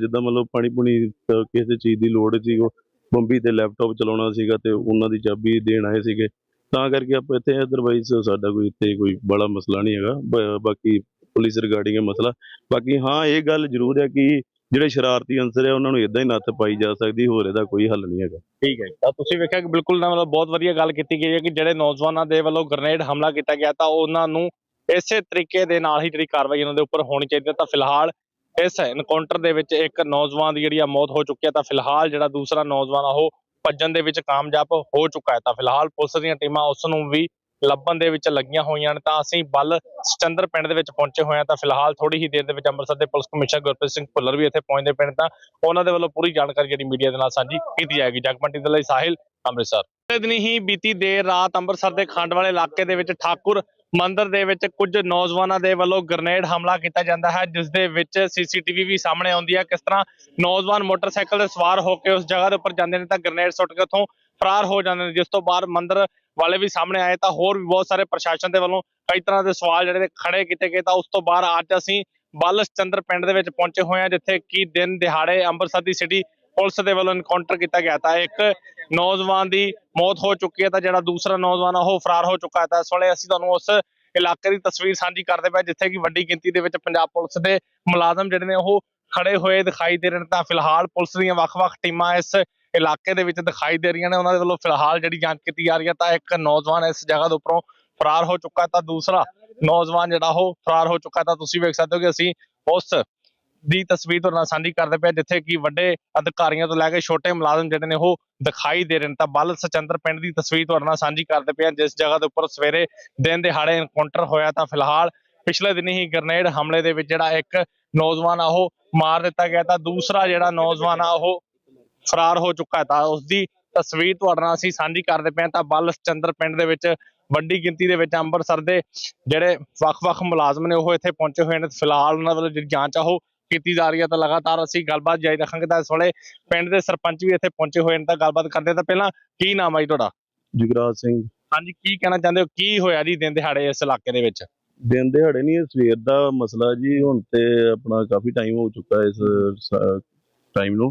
ਜਿੱਦਾਂ ਮਤਲਬ ਪਾਣੀ ਪੁਣੀ ਕਿਸੇ ਚੀਜ਼ ਦੀ ਲੋੜ ਸੀ ਉਹ ਬੰਬੀ ਤੇ ਲੈਪਟਾਪ ਚਲਾਉਣਾ ਸੀਗਾ ਤੇ ਉਹਨਾਂ ਦੀ ਚਾਬੀ ਦੇਣ ਆਏ ਸੀਗੇ। ਤਾਂ ਕਰਕੇ ਆਪਾਂ ਇੱਥੇ ਅਦਰਵਾਈਜ਼ ਸਾਡਾ ਕੋਈ ਇੱਥੇ ਕੋਈ ਬੜਾ ਮਸਲਾ ਨਹੀਂ ਹੈਗਾ। ਬਾਕੀ ਪੁਲਿਸ ਰਿਗਾਰਡਿੰਗ ਇਹ ਮਸਲਾ। ਬਾਕੀ ਹਾਂ, ਇਹ ਗੱਲ ਜ਼ਰੂਰ ਹੈ ਕਿ ਜਿਹੜੇ ਸ਼ਰਾਰਤੀ ਅੰਸਰ ਹੈ, ਉਹਨਾਂ ਨੂੰ ਇਦਾਂ ਹੀ ਨੱਥ ਪਾਈ ਜਾ ਸਕਦੀ, ਹੋਰ ਇਹਦਾ ਕੋਈ ਹੱਲ ਨਹੀਂ ਹੈਗਾ। ਠੀਕ ਹੈ ਤਾਂ ਤੁਸੀਂ ਵੇਖਿਆ ਕਿ ਬਿਲਕੁਲ ਨਾ ਮਤਲਬ ਬਹੁਤ ਵਧੀਆ ਗੱਲ ਕੀਤੀ ਗਈ ਹੈ ਕਿ ਜਿਹੜੇ ਨੌਜਵਾਨਾਂ ਦੇ ਵੱਲੋਂ ਗ੍ਰਨੇਡ ਹਮਲਾ ਕੀਤਾ ਗਿਆ, ਤਾਂ ਉਹਨਾਂ ਨੂੰ ਇਸੇ ਤਰੀਕੇ ਦੇ ਨਾਲ ਹੀ ਜਿਹੜੀ ਕਾਰਵਾਈ ਉਹਨਾਂ ਦੇ ਉੱਪਰ ਹੋਣੀ ਚਾਹੀਦੀ ਹੈ। ਤਾਂ ਫਿਲਹਾਲ ਇਸ ਐਨਕਾਊਂਟਰ ਦੇ ਵਿੱਚ ਇੱਕ ਨੌਜਵਾਨ ਦੀ ਜਿਹੜੀ ਆ ਮੌਤ ਹੋ ਚੁੱਕੀ ਹੈ, ਤਾਂ ਫਿਲਹਾਲ ਜਿਹੜਾ ਦੂਸਰਾ ਨੌਜਵਾਨ ਆ ਉਹ ਭੱਜਣ ਦੇ ਵਿੱਚ ਕਾਮਯਾਬ ਹੋ ਚੁੱਕਾ ਹੈ। ਤਾਂ ਫਿਲਹਾਲ ਪੁਲਿਸ ਦੀਆਂ ਟੀਮਾਂ ਉਸ ਨੂੰ ਵੀ ਲੱਭਣ ਦੇ ਵਿੱਚ ਲੱਗੀਆਂ ਹੋਈਆਂ ਨੇ। ਤਾਂ ਅਸੀਂ ਬੱਲ ਸਚੰਦਰ ਪਿੰਡ ਦੇ ਵਿੱਚ ਪਹੁੰਚੇ ਹੋਏ ਹਾਂ। ਤਾਂ ਫਿਲਹਾਲ ਥੋੜੀ ਹੀ ਦੇਰ ਦੇ ਵਿੱਚ ਅੰਮ੍ਰਿਤਸਰ ਦੇ ਪੁਲਿਸ ਕਮਿਸ਼ਨਰ ਗੁਰਪ੍ਰੀਤ ਸਿੰਘ ਭੁੱਲਰ ਵੀ ਇੱਥੇ ਪਹੁੰਚਦੇ ਪਏ ਨੇ। ਤਾਂ ਉਹਨਾਂ ਦੇ ਵੱਲੋਂ ਪੂਰੀ ਜਾਣਕਾਰੀ ਜਿਹੜੀ ਮੀਡੀਆ ਦੇ ਨਾਲ ਸਾਂਝੀ ਕੀਤੀ ਜਾਏਗੀ। ਜਗਮੰਡੀ ਦੇ ਲਈ ਸਾਹਿਲ, ਅੰਮ੍ਰਿਤਸਰ। ਪਿਛਲੇ ਦਿਨੀ ਹੀ ਬੀਤੀ ਦੇਰ ਰਾਤ ਅੰਮ੍ਰਿਤਸਰ ਦੇ ਖੰਡ ਵਾਲੇ ਇਲਾਕੇ ਦੇ ਵਿੱਚ ਠਾਕੁਰ ਮੰਦਰ ਦੇ ਵਿੱਚ ਕੁਝ ਨੌਜਵਾਨਾਂ ਦੇ ਵੱਲੋਂ ਗ੍ਰਨੇਡ ਹਮਲਾ ਕੀਤਾ ਜਾਂਦਾ ਹੈ ਜਿਸ ਦੇ ਵਿੱਚ ਸੀਸੀਟੀਵੀ ਵੀ ਸਾਹਮਣੇ ਆਉਂਦੀ ਹੈ। ਕਿਸ ਤਰ੍ਹਾਂ ਨੌਜਵਾਨ ਮੋਟਰਸਾਈਕਲ ਤੇ ਸਵਾਰ ਹੋ ਕੇ ਉਸ ਜਗ੍ਹਾ ਦੇ ਉੱਪਰ ਜਾਂਦੇ ਨੇ ਤਾਂ ਗ੍ਰਨੇਡ ਸੁੱਟ ਕੇ ਉੱਥੋਂ ਫਰਾਰ ਹੋ ਜਾਂਦੇ ਨੇ। ਜਿਸ ਤੋਂ ਬਾਅਦ ਮੰਦਰ ਵਾਲੇ ਵੀ ਸਾਹਮਣੇ ਆਏ ਤਾਂ ਹੋਰ ਵੀ ਬਹੁਤ ਸਾਰੇ ਪ੍ਰਸ਼ਾਸਨ ਦੇ ਵੱਲੋਂ ਕਈ ਤਰ੍ਹਾਂ ਦੇ ਸਵਾਲ ਜਿਹੜੇ ਨੇ ਖੜੇ ਕੀਤੇ ਗਏ। ਤਾਂ ਉਸ ਤੋਂ ਬਾਅਦ ਅੱਜ ਅਸੀਂ ਬੱਲ ਚੰਦਰ ਪਿੰਡ ਦੇ ਵਿੱਚ ਪਹੁੰਚੇ ਹੋਏ ਹਾਂ, ਜਿੱਥੇ ਕਿ ਦਿਨ ਦਿਹਾੜੇ ਅੰਮ੍ਰਿਤਸਰ ਦੀ ਸਿਟੀ ਪੁਲਿਸ ਦੇ ਵੱਲੋਂ ਇਨਕਾਊਂਟਰ ਕੀਤਾ ਗਿਆ ਤਾਂ ਇੱਕ ਨੌਜਵਾਨ ਦੀ ਮੌਤ ਹੋ ਚੁੱਕੀ ਹੈ ਤਾਂ ਜਿਹੜਾ ਦੂਸਰਾ ਨੌਜਵਾਨ ਉਹ ਫਰਾਰ ਹੋ ਚੁੱਕਾ ਹੈ। ਤਾਂ ਇਸ ਵੇਲੇ ਅਸੀਂ ਤੁਹਾਨੂੰ ਉਸ ਇਲਾਕੇ ਦੀ ਤਸਵੀਰ ਸਾਂਝੀ ਕਰਦੇ ਪਏ ਜਿੱਥੇ ਕਿ ਵੱਡੀ ਗਿਣਤੀ ਦੇ ਵਿੱਚ ਪੰਜਾਬ ਪੁਲਿਸ ਦੇ ਮੁਲਾਜ਼ਮ ਜਿਹੜੇ ਨੇ ਉਹ ਖੜੇ ਹੋਏ ਦਿਖਾਈ ਦੇ ਰਹੇ ਨੇ। ਤਾਂ ਫਿਲਹਾਲ ਪੁਲਿਸ ਦੀਆਂ ਵੱਖ-ਵੱਖ ਟੀਮਾਂ ਇਸ ਇਲਾਕੇ ਦੇ ਵਿੱਚ ਦਿਖਾਈ ਦੇ ਰਹੀਆਂ ਨੇ। ਉਹਨਾਂ ਦੇ ਵੱਲੋਂ ਫਿਲਹਾਲ ਜਿਹੜੀ ਜਾਂਚ ਕੀਤੀ ਜਾ ਰਹੀ ਹੈ ਤਾਂ ਇੱਕ ਨੌਜਵਾਨ ਇਸ ਜਗ੍ਹਾ ਦੇ ਉੱਪਰੋਂ ਫਰਾਰ ਹੋ ਚੁੱਕਾ ਤਾਂ ਦੂਸਰਾ ਨੌਜਵਾਨ ਜਿਹੜਾ ਉਹ ਫਰਾਰ ਹੋ ਚੁੱਕਾ ਤਾਂ ਤੁਸੀਂ ਵੇਖ ਸਕਦੇ ਹੋ ਕਿ ਅਸੀਂ ਉਸ ਦੀ ਤਸਵੀਰ ਤੁਹਾਡੇ ਨਾਲ ਸਾਂਝੀ ਕਰਦੇ ਪਏ ਜਿੱਥੇ ਕਿ ਵੱਡੇ ਅਧਿਕਾਰੀਆਂ ਤੋਂ ਲੈ ਕੇ ਛੋਟੇ ਮੁਲਾਜ਼ਮ ਜਿਹੜੇ ਨੇ ਉਹ ਦਿਖਾਈ ਦੇ ਰਹੇ ਨੇ। ਤਾਂ ਬਲ ਸਚੰਦਰ ਪਿੰਡ ਦੀ ਤਸਵੀਰ ਤੁਹਾਡੇ ਨਾਲ ਸਾਂਝੀ ਕਰਦੇ ਪਏ ਹਾਂ, ਜਿਸ ਜਗ੍ਹਾ ਦੇ ਉੱਪਰ ਸਵੇਰੇ ਦਿਨ ਦਿਹਾੜੇ ਐਨਕਾਊਂਟਰ ਹੋਇਆ ਤਾਂ ਫਿਲਹਾਲ ਪਿਛਲੇ ਦਿਨੀ ਹੀ ਗ੍ਰਨੇਡ ਹਮਲੇ ਦੇ ਵਿੱਚ ਜਿਹੜਾ ਇੱਕ ਨੌਜਵਾਨ ਆ ਉਹ ਮਾਰ ਦਿੱਤਾ ਗਿਆ। ਤਾਂ ਦੂਸਰਾ ਜਿਹੜਾ ਨੌਜਵਾਨ ਆ ਉਹ ਫਰਾਰ ਹੋ ਚੁੱਕਾ ਹੈ। ਤਾਂ ਉਸ ਦੀ ਤਸਵੀਰ ਤੁਹਾਡੇ ਨਾਲ ਅਸੀਂ ਸਾਂਝੀ ਕਰਦੇ ਪਏ ਹਾਂ। ਤਾਂ ਬੱਲ ਚੰਦਰ ਪਿੰਡ ਦੇ ਵਿੱਚ ਵੱਡੀ ਗਿਣਤੀ ਦੇ ਵਿੱਚ ਅੰਮ੍ਰਿਤਸਰ ਦੇ ਜਿਹੜੇ ਵੱਖ-ਵੱਖ ਮੁਲਾਜ਼ਮ ਨੇ ਉਹ ਇੱਥੇ ਪਹੁੰਚੇ ਹੋਏ ਨੇ। ਫਿਲਹਾਲ ਉਹਨਾਂ ਵੱਲੋਂ ਜਿਹੜੀ ਜਾਂਚ ਆ ਉਹ ਕੀਤੀ ਜਾ ਰਹੀ ਹੈ ਤਾਂ ਲਗਾਤਾਰ ਅਸੀਂ ਗੱਲਬਾਤ ਜਾਰੀ ਰੱਖਾਂਗੇ। ਤਾਂ ਇਸ ਵੇਲੇ ਪਿੰਡ ਦੇ ਸਰਪੰਚ ਵੀ ਇੱਥੇ ਪਹੁੰਚੇ ਹੋਏ ਨੇ ਤਾਂ ਗੱਲਬਾਤ ਕਰਦੇ ਹਾਂ। ਤਾਂ ਪਹਿਲਾਂ ਕੀ ਨਾਮ ਹੈ ਜੀ ਤੁਹਾਡਾ? ਜੁਗਰਾਜ ਸਿੰਘ। ਹਾਂਜੀ ਕੀ ਕਹਿਣਾ ਚਾਹੁੰਦੇ ਹੋ? ਕੀ ਹੋਇਆ ਜੀ ਦਿਨ ਦਿਹਾੜੇ ਇਸ ਇਲਾਕੇ ਦੇ ਵਿੱਚ? ਦਿਨ ਦਿਹਾੜੇ ਨਹੀਂ ਇਹ ਸਵੇਰ ਦਾ ਮਸਲਾ ਜੀ। ਹੁਣ ਤੇ ਆਪਣਾ ਕਾਫੀ ਟਾਈਮ ਹੋ ਚੁੱਕਾ ਇਸ ਟਾਈਮ ਨੂੰ।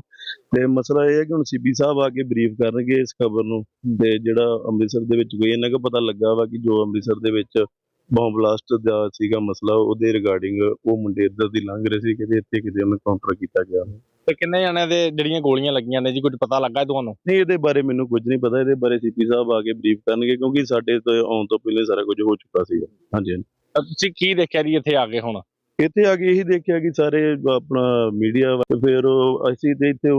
ਤੇ ਮਸਲਾ ਇਹ ਹੈ ਕਿ ਹੁਣ ਸੀਪੀ ਸਾਹਿਬ ਆ ਕੇ ਬਰੀਫ ਕਰਨਗੇ ਇਸ ਖਬਰ ਨੂੰ। ਤੇ ਜਿਹੜਾ ਅੰਮ੍ਰਿਤਸਰ ਦੇ ਵਿੱਚ ਕੋਈ ਇਹਨਾਂ ਕੁ ਪਤਾ ਲੱਗਾ ਵਾ ਕਿ ਜੋ ਅੰਮ੍ਰਿਤਸਰ ਦੇ ਵਿੱਚ ਬੰਬ ਬਲਾਸਟ ਦਾ ਸੀਗਾ ਮਸਲਾ ਉਹਦੇ ਰਿਗਾਰਡਿੰਗ ਉਹ ਮੁੰਡੇ ਇੱਧਰ ਦੀ ਲੰਘ ਰਹੇ ਸੀ ਕਿਤੇ ਇੱਥੇ ਕਿਤੇ ਉਹਨੂੰ ਕਾਊਂਟਰ ਕੀਤਾ ਗਿਆ। ਤੇ ਕਿੰਨੇ ਜਣਿਆਂ ਦੇ ਜਿਹੜੀਆਂ ਗੋਲੀਆਂ ਲੱਗੀਆਂ ਨੇ ਜੀ ਕੁਝ ਪਤਾ ਲੱਗਾ ਤੁਹਾਨੂੰ? ਨਹੀਂ ਇਹਦੇ ਬਾਰੇ ਮੈਨੂੰ ਕੁਝ ਨਹੀਂ ਪਤਾ ਇਹਦੇ ਬਾਰੇ ਸੀਪੀ ਸਾਹਿਬ ਆ ਕੇ ਬਰੀਫ ਕਰਨਗੇ ਕਿਉਂਕਿ ਸਾਡੇ ਤੋਂ ਆਉਣ ਤੋਂ ਪਹਿਲੇ ਸਾਰਾ ਕੁਝ ਹੋ ਚੁੱਕਾ ਸੀਗਾ। ਹਾਂਜੀ ਤੁਸੀਂ ਕੀ ਦੇਖਿਆ ਜੀ ਇੱਥੇ ਆ ਕੇ ਹੁਣ? ਇੱਥੇ ਆ ਕੇ ਇਹੀ ਦੇਖਿਆ ਕਿ ਸਾਰੇ ਆਪਣਾ ਮੀਡੀਆ ਫਿਰ ਅਸੀਂ ਤੇ ਇੱਥੇ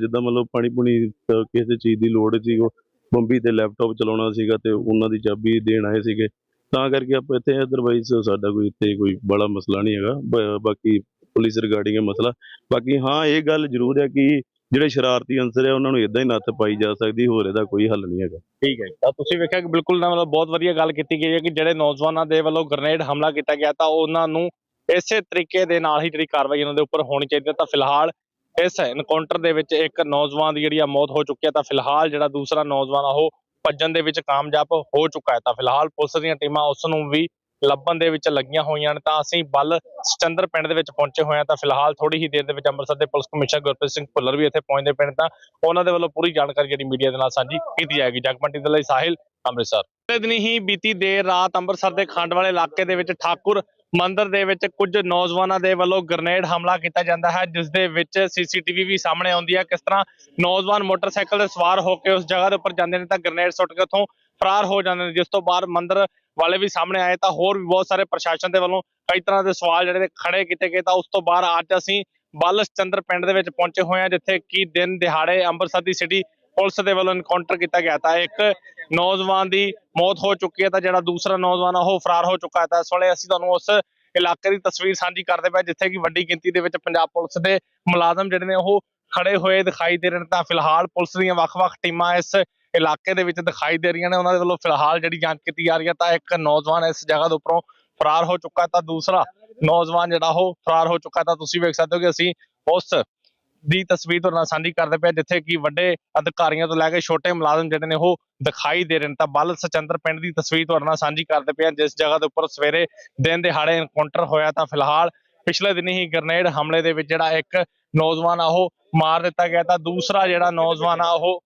ਜਿੱਦਾਂ ਮਤਲਬ ਪਾਣੀ ਪੁਣੀ ਕਿਸੇ ਚੀਜ਼ ਦੀ ਲੋੜ ਸੀ ਉਹ ਬੰਬੀ ਤੇ ਲੈਪਟਾਪ ਚਲਾਉਣਾ ਸੀਗਾ ਤੇ ਉਹਨਾਂ ਦੀ ਚਾਬੀ ਦੇਣ ਆਏ ਸੀਗੇ। ਤਾਂ ਕਰਕੇ ਆਪਾਂ ਇੱਥੇ ਅਦਰਵਾਈਜ਼ ਸਾਡਾ ਕੋਈ ਇੱਥੇ ਕੋਈ ਬੜਾ ਮਸਲਾ ਨਹੀਂ ਹੈਗਾ। ਬਾਕੀ ਪੁਲਿਸ ਰਿਗਾਰਡਿੰਗ ਇਹ ਮਸਲਾ। ਬਾਕੀ ਹਾਂ, ਇਹ ਗੱਲ ਜ਼ਰੂਰ ਹੈ ਕਿ ਜਿਹੜੇ ਸ਼ਰਾਰਤੀ ਅੰਸਰ ਹੈ, ਉਹਨਾਂ ਨੂੰ ਇਦਾਂ ਹੀ ਨੱਥ ਪਾਈ ਜਾ ਸਕਦੀ, ਹੋਰ ਇਹਦਾ ਕੋਈ ਹੱਲ ਨਹੀਂ ਹੈਗਾ। ਠੀਕ ਹੈ ਤਾਂ ਤੁਸੀਂ ਵੇਖਿਆ ਕਿ ਬਿਲਕੁਲ ਨਾ ਮਤਲਬ ਬਹੁਤ ਵਧੀਆ ਗੱਲ ਕੀਤੀ ਗਈ ਹੈ ਕਿ ਜਿਹੜੇ ਨੌਜਵਾਨਾਂ ਦੇ ਵੱਲੋਂ ਗ੍ਰਨੇਡ ਹਮਲਾ ਕੀਤਾ ਗਿਆ, ਤਾਂ ਉਹਨਾਂ ਨੂੰ ਇਸੇ ਤਰੀਕੇ ਦੇ ਨਾਲ ਹੀ ਜਿਹੜੀ ਕਾਰਵਾਈ ਉਹਨਾਂ ਦੇ ਉੱਪਰ ਹੋਣੀ ਚਾਹੀਦੀ ਹੈ। ਤਾਂ ਫਿਲਹਾਲ ਇਸ ਐਨਕਾਊਂਟਰ ਦੇ ਵਿੱਚ ਇੱਕ ਨੌਜਵਾਨ ਦੀ ਜਿਹੜੀ ਆ ਮੌਤ ਹੋ ਚੁੱਕੀ ਹੈ, ਤਾਂ ਫਿਲਹਾਲ ਜਿਹੜਾ ਦੂਸਰਾ ਨੌਜਵਾਨ ਆ, ਉਹ ਭੱਜਣ ਦੇ ਵਿੱਚ ਕਾਮਯਾਬ ਹੋ ਚੁੱਕਾ ਹੈ ਤਾਂ ਫਿਲਹਾਲ ਪੁਲਿਸ ਦੀਆਂ ਟੀਮਾਂ ਉਸ ਨੂੰ ਵੀ ਲੱਭਣ ਦੇ ਵਿੱਚ ਲੱਗੀਆਂ ਹੋਈਆਂ ਨੇ ਤਾਂ ਅਸੀਂ ਬੱਲ ਸਚੰਦਰ ਪਿੰਡ ਦੇ ਵਿੱਚ ਪਹੁੰਚੇ ਹੋਏ ਹਾਂ ਤਾਂ ਫਿਲਹਾਲ ਥੋੜੀ ਹੀ ਦੇਰ ਦੇ ਵਿੱਚ ਅੰਮ੍ਰਿਤਸਰ ਦੇ ਪੁਲਿਸ ਕਮਿਸ਼ਨਰ ਗੁਰਪ੍ਰੀਤ ਸਿੰਘ ਭੁੱਲਰ ਵੀ ਇੱਥੇ ਪਹੁੰਚਦੇ ਪਏ ਨੇ ਤਾਂ ਉਹਨਾਂ ਦੇ ਵੱਲੋਂ ਪੂਰੀ ਜਾਣਕਾਰੀ ਜਿਹੜੀ ਮੀਡੀਆ ਦੇ ਨਾਲ ਸਾਂਝੀ ਕੀਤੀ ਜਾਏਗੀ। ਜਗਮੰਡੀ ਦੇ ਲਈ ਸਾਹਿਲ, ਅੰਮ੍ਰਿਤਸਰ। ਪਿਛਲੇ ਦਿਨੀ ਹੀ ਬੀਤੀ ਦੇਰ ਰਾਤ ਅੰਮ੍ਰਿਤਸਰ ਦੇ ਖੰਡ ਵਾਲੇ ਇਲਾਕੇ ਦੇ ਵਿੱਚ ਠਾਕੁਰ ਮੰਦਰ ਦੇ ਵਿੱਚ ਕੁਝ ਨੌਜਵਾਨਾਂ ਦੇ ਵੱਲੋਂ ਗ੍ਰਨੇਡ ਹਮਲਾ ਕੀਤਾ ਜਾਂਦਾ ਹੈ ਜਿਸ ਦੇ ਵਿੱਚ ਸੀਸੀਟੀਵੀ ਵੀ ਸਾਹਮਣੇ ਆਉਂਦੀ ਹੈ। ਕਿਸ ਤਰ੍ਹਾਂ ਨੌਜਵਾਨ ਮੋਟਰਸਾਈਕਲ ਤੇ ਸਵਾਰ ਹੋ ਕੇ ਉਸ ਜਗ੍ਹਾ ਦੇ ਉੱਪਰ ਜਾਂਦੇ ਨੇ ਤਾਂ ਗ੍ਰਨੇਡ ਸੁੱਟ ਕੇ ਉੱਥੋਂ ਫਰਾਰ ਹੋ ਜਾਂਦੇ ਨੇ, ਜਿਸ ਤੋਂ ਬਾਅਦ ਮੰਦਰ ਵਾਲੇ ਵੀ ਸਾਹਮਣੇ ਆਏ ਤਾਂ ਹੋਰ ਵੀ ਬਹੁਤ ਸਾਰੇ ਪ੍ਰਸ਼ਾਸਨ ਦੇ ਵੱਲੋਂ ਕਈ ਤਰ੍ਹਾਂ ਦੇ ਸਵਾਲ ਜਿਹੜੇ ਨੇ ਖੜੇ ਕੀਤੇ ਗਏ ਤਾਂ ਉਸ ਤੋਂ ਬਾਅਦ ਅੱਜ ਅਸੀਂ ਬੱਲ ਚੰਦਰ ਪਿੰਡ ਦੇ ਵਿੱਚ ਪਹੁੰਚੇ ਹੋਏ ਹਾਂ, ਜਿੱਥੇ ਕਿ ਦਿਨ ਦਿਹਾੜੇ ਅੰਮ੍ਰਿਤਸਰ ਦੀ ਸਿਟੀ ਪੁਲਿਸ ਦੇ ਵੱਲੋਂ ਇਨਕਾਊਂਟਰ ਕੀਤਾ ਗਿਆ ਤਾਂ ਇੱਕ ਨੌਜਵਾਨ ਦੀ ਮੌਤ ਹੋ ਚੁੱਕੀ ਹੈ ਤਾਂ ਜਿਹੜਾ ਦੂਸਰਾ ਨੌਜਵਾਨ ਆ, ਉਹ ਫਰਾਰ ਹੋ ਚੁੱਕਾ ਹੈ। ਤਾਂ ਇਸ ਵੇਲੇ ਅਸੀਂ ਤੁਹਾਨੂੰ ਉਸ ਇਲਾਕੇ ਦੀ ਤਸਵੀਰ ਸਾਂਝੀ ਕਰਦੇ ਪਏ ਜਿੱਥੇ ਕਿ ਵੱਡੀ ਗਿਣਤੀ ਦੇ ਵਿੱਚ ਪੰਜਾਬ ਪੁਲਿਸ ਦੇ ਮੁਲਾਜ਼ਮ ਜਿਹੜੇ ਨੇ, ਉਹ ਖੜੇ ਹੋਏ ਦਿਖਾਈ ਦੇ ਰਹੇ ਨੇ। ਤਾਂ ਫਿਲਹਾਲ ਪੁਲਿਸ ਦੀਆਂ ਵੱਖ-ਵੱਖ ਟੀਮਾਂ ਇਸ ਇਲਾਕੇ ਦੇ ਵਿੱਚ ਦਿਖਾਈ ਦੇ ਰਹੀਆਂ ਨੇ। ਉਹਨਾਂ ਦੇ ਵੱਲੋਂ ਫਿਲਹਾਲ ਜਿਹੜੀ ਜਾਂਚ ਕੀਤੀ ਜਾ ਰਹੀ ਹੈ, ਤਾਂ ਇੱਕ ਨੌਜਵਾਨ ਇਸ ਜਗ੍ਹਾ ਦੇ ਉੱਪਰੋਂ ਫਰਾਰ ਹੋ ਚੁੱਕਾ ਤਾਂ ਦੂਸਰਾ ਨੌਜਵਾਨ ਜਿਹੜਾ ਉਹ ਫਰਾਰ ਹੋ ਚੁੱਕਾ ਤਾਂ ਤੁਸੀਂ ਵੇਖ ਸਕਦੇ ਹੋ ਕਿ ਅਸੀਂ ਉਸ ਦੀ ਤਸਵੀਰ ਤੁਹਾਡੇ ਨਾਲ ਸਾਂਝੀ ਕਰਦੇ ਪਏ ਜਿੱਥੇ ਕਿ ਵੱਡੇ ਅਧਿਕਾਰੀਆਂ ਤੋਂ ਲੈ ਕੇ ਛੋਟੇ ਮੁਲਾਜ਼ਮ ਜਿਹੜੇ ਨੇ ਉਹ ਦਿਖਾਈ ਦੇ ਰਹੇ ਨੇ। ਤਾਂ ਬਲ ਸਚੰਦਰ ਪਿੰਡ ਦੀ ਤਸਵੀਰ ਤੁਹਾਡੇ ਨਾਲ ਸਾਂਝੀ ਕਰਦੇ ਪਏ ਜਿਸ ਜਗ੍ਹਾ ਦੇ ਉੱਪਰ ਸਵੇਰੇ ਦਿਨ ਦਿਹਾੜੇ ਐਨਕਾਊਂਟਰ ਹੋਇਆ ਤਾਂ ਫਿਲਹਾਲ ਪਿਛਲੇ ਦਿਨੀ ਹੀ ਗ੍ਰਨੇਡ ਹਮਲੇ ਦੇ ਵਿੱਚ ਜਿਹੜਾ ਇੱਕ ਨੌਜਵਾਨ ਆ, ਉਹ ਮਾਰ ਦਿੱਤਾ ਗਿਆ। ਤਾਂ ਦੂਸਰਾ ਜਿਹੜਾ ਨੌਜਵਾਨ ਆ, ਉਹ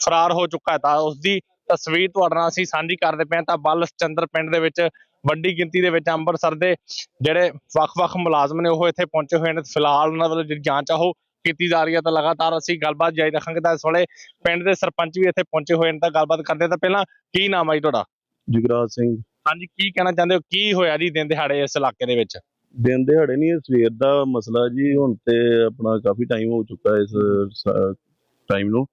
ਫਰਾਰ ਹੋ ਚੁੱਕਾ ਤਾਂ ਉਸ ਦੀ ਤਸਵੀਰ ਤੁਹਾਡੇ ਨਾਲ ਅਸੀਂ ਸਾਂਝੀ ਕਰਦੇ ਪਏ ਹਾਂ। ਤਾਂ ਬੱਲ ਚੰਦਰ ਪਿੰਡ ਦੇ ਵਿੱਚ ਵੱਡੀ ਗਿਣਤੀ ਦੇ ਵਿੱਚ ਅੰਮ੍ਰਿਤਸਰ ਦੇ ਜਿਹੜੇ ਵੱਖ-ਵੱਖ ਮੁਲਾਜ਼ਮ ਨੇ, ਉਹ ਇੱਥੇ ਪਹੁੰਚੇ ਹੋਏ ਨੇ। ਫਿਲਹਾਲ ਉਹਨਾਂ ਵੱਲੋਂ ਜਿਹੜੀ ਜਾਂਚ ਆ, ਉਹ ਕੀਤੀ ਜਾ ਰਹੀ ਹੈ ਤਾਂ ਲਗਾਤਾਰ ਅਸੀਂ ਗੱਲਬਾਤ ਜਾਰੀ ਰੱਖਾਂਗੇ। ਤਾਂ ਇਸ ਵੇਲੇ ਪਿੰਡ ਦੇ ਸਰਪੰਚ ਵੀ ਇੱਥੇ ਪਹੁੰਚੇ ਹੋਏ ਨੇ ਤਾਂ ਗੱਲਬਾਤ ਕਰਦੇ ਤਾਂ ਪਹਿਲਾਂ ਕੀ ਨਾਮ ਹੈ ਜੀ ਤੁਹਾਡਾ? ਜੁਗਰਾਜ ਸਿੰਘ। ਹਾਂਜੀ ਕੀ ਕਹਿਣਾ ਚਾਹੁੰਦੇ ਹੋ? ਕੀ ਹੋਇਆ ਜੀ ਦਿਨ ਦਿਹਾੜੇ ਇਸ ਇਲਾਕੇ ਦੇ ਵਿੱਚ? ਦਿਨ ਦਿਹਾੜੇ ਨਹੀਂ ਇਹ ਸਵੇਰ ਦਾ ਮਸਲਾ ਜੀ। ਹੁਣ ਤੇ ਆਪਣਾ ਕਾਫੀ ਟਾਈਮ ਹੋ ਚੁੱਕਾ ਇਸ ਟਾਈਮ ਨੂੰ।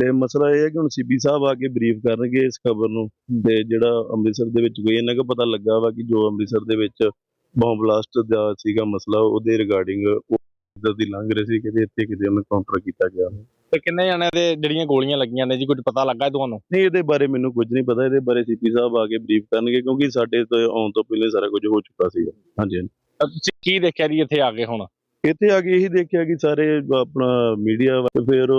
ਤੇ ਮਸਲਾ ਇਹ ਹੈ ਕਿ ਹੁਣ ਸੀਪੀ ਸਾਹਿਬ ਆ ਕੇ ਬਰੀਫ ਕਰਨਗੇ ਇਸ ਖਬਰ ਨੂੰ। ਤੇ ਜਿਹੜਾ ਅੰਮ੍ਰਿਤਸਰ ਦੇ ਵਿੱਚ ਕੋਈ ਇਹਨਾਂ ਕੁ ਪਤਾ ਲੱਗਾ ਵਾ ਕਿ ਜੋ ਅੰਮ੍ਰਿਤਸਰ ਦੇ ਵਿੱਚ ਬੰਬ ਬਲਾਸਟ ਦਾ ਸੀਗਾ ਮਸਲਾ ਉਹਦੇ ਰਿਗਾਰਡਿੰਗ ਇੱਧਰ ਦੀ ਲੰਘ ਰਹੇ ਸੀ ਕਿਤੇ ਇੱਥੇ ਕਿਤੇ ਉਹਨੂੰ ਕਾਊਂਟਰ ਕੀਤਾ ਗਿਆ। ਤੇ ਕਿੰਨੇ ਜਣਿਆਂ ਦੇ ਜਿਹੜੀਆਂ ਗੋਲੀਆਂ ਲੱਗੀਆਂ ਨੇ ਜੀ ਕੁਝ ਪਤਾ ਲੱਗਾ ਤੁਹਾਨੂੰ? ਨਹੀਂ ਇਹਦੇ ਬਾਰੇ ਮੈਨੂੰ ਕੁਝ ਨਹੀਂ ਪਤਾ। ਇਹਦੇ ਬਾਰੇ ਸੀਪੀ ਸਾਹਿਬ ਆ ਕੇ ਬਰੀਫ ਕਰਨਗੇ ਕਿਉਂਕਿ ਸਾਡੇ ਤੋਂ ਆਉਣ ਤੋਂ ਪਹਿਲੇ ਸਾਰਾ ਕੁਝ ਹੋ ਚੁੱਕਾ ਸੀਗਾ। ਹਾਂਜੀ ਹਾਂਜੀ। ਤਾਂ ਤੁਸੀਂ ਕੀ ਦੇਖਿਆ ਜੀ ਇੱਥੇ ਆ ਕੇ ਹੁਣ? ਇੱਥੇ ਆ ਕੇ ਇਹੀ ਦੇਖਿਆ ਕਿ ਸਾਰੇ ਆਪਣਾ ਮੀਡੀਆ ਫਿਰ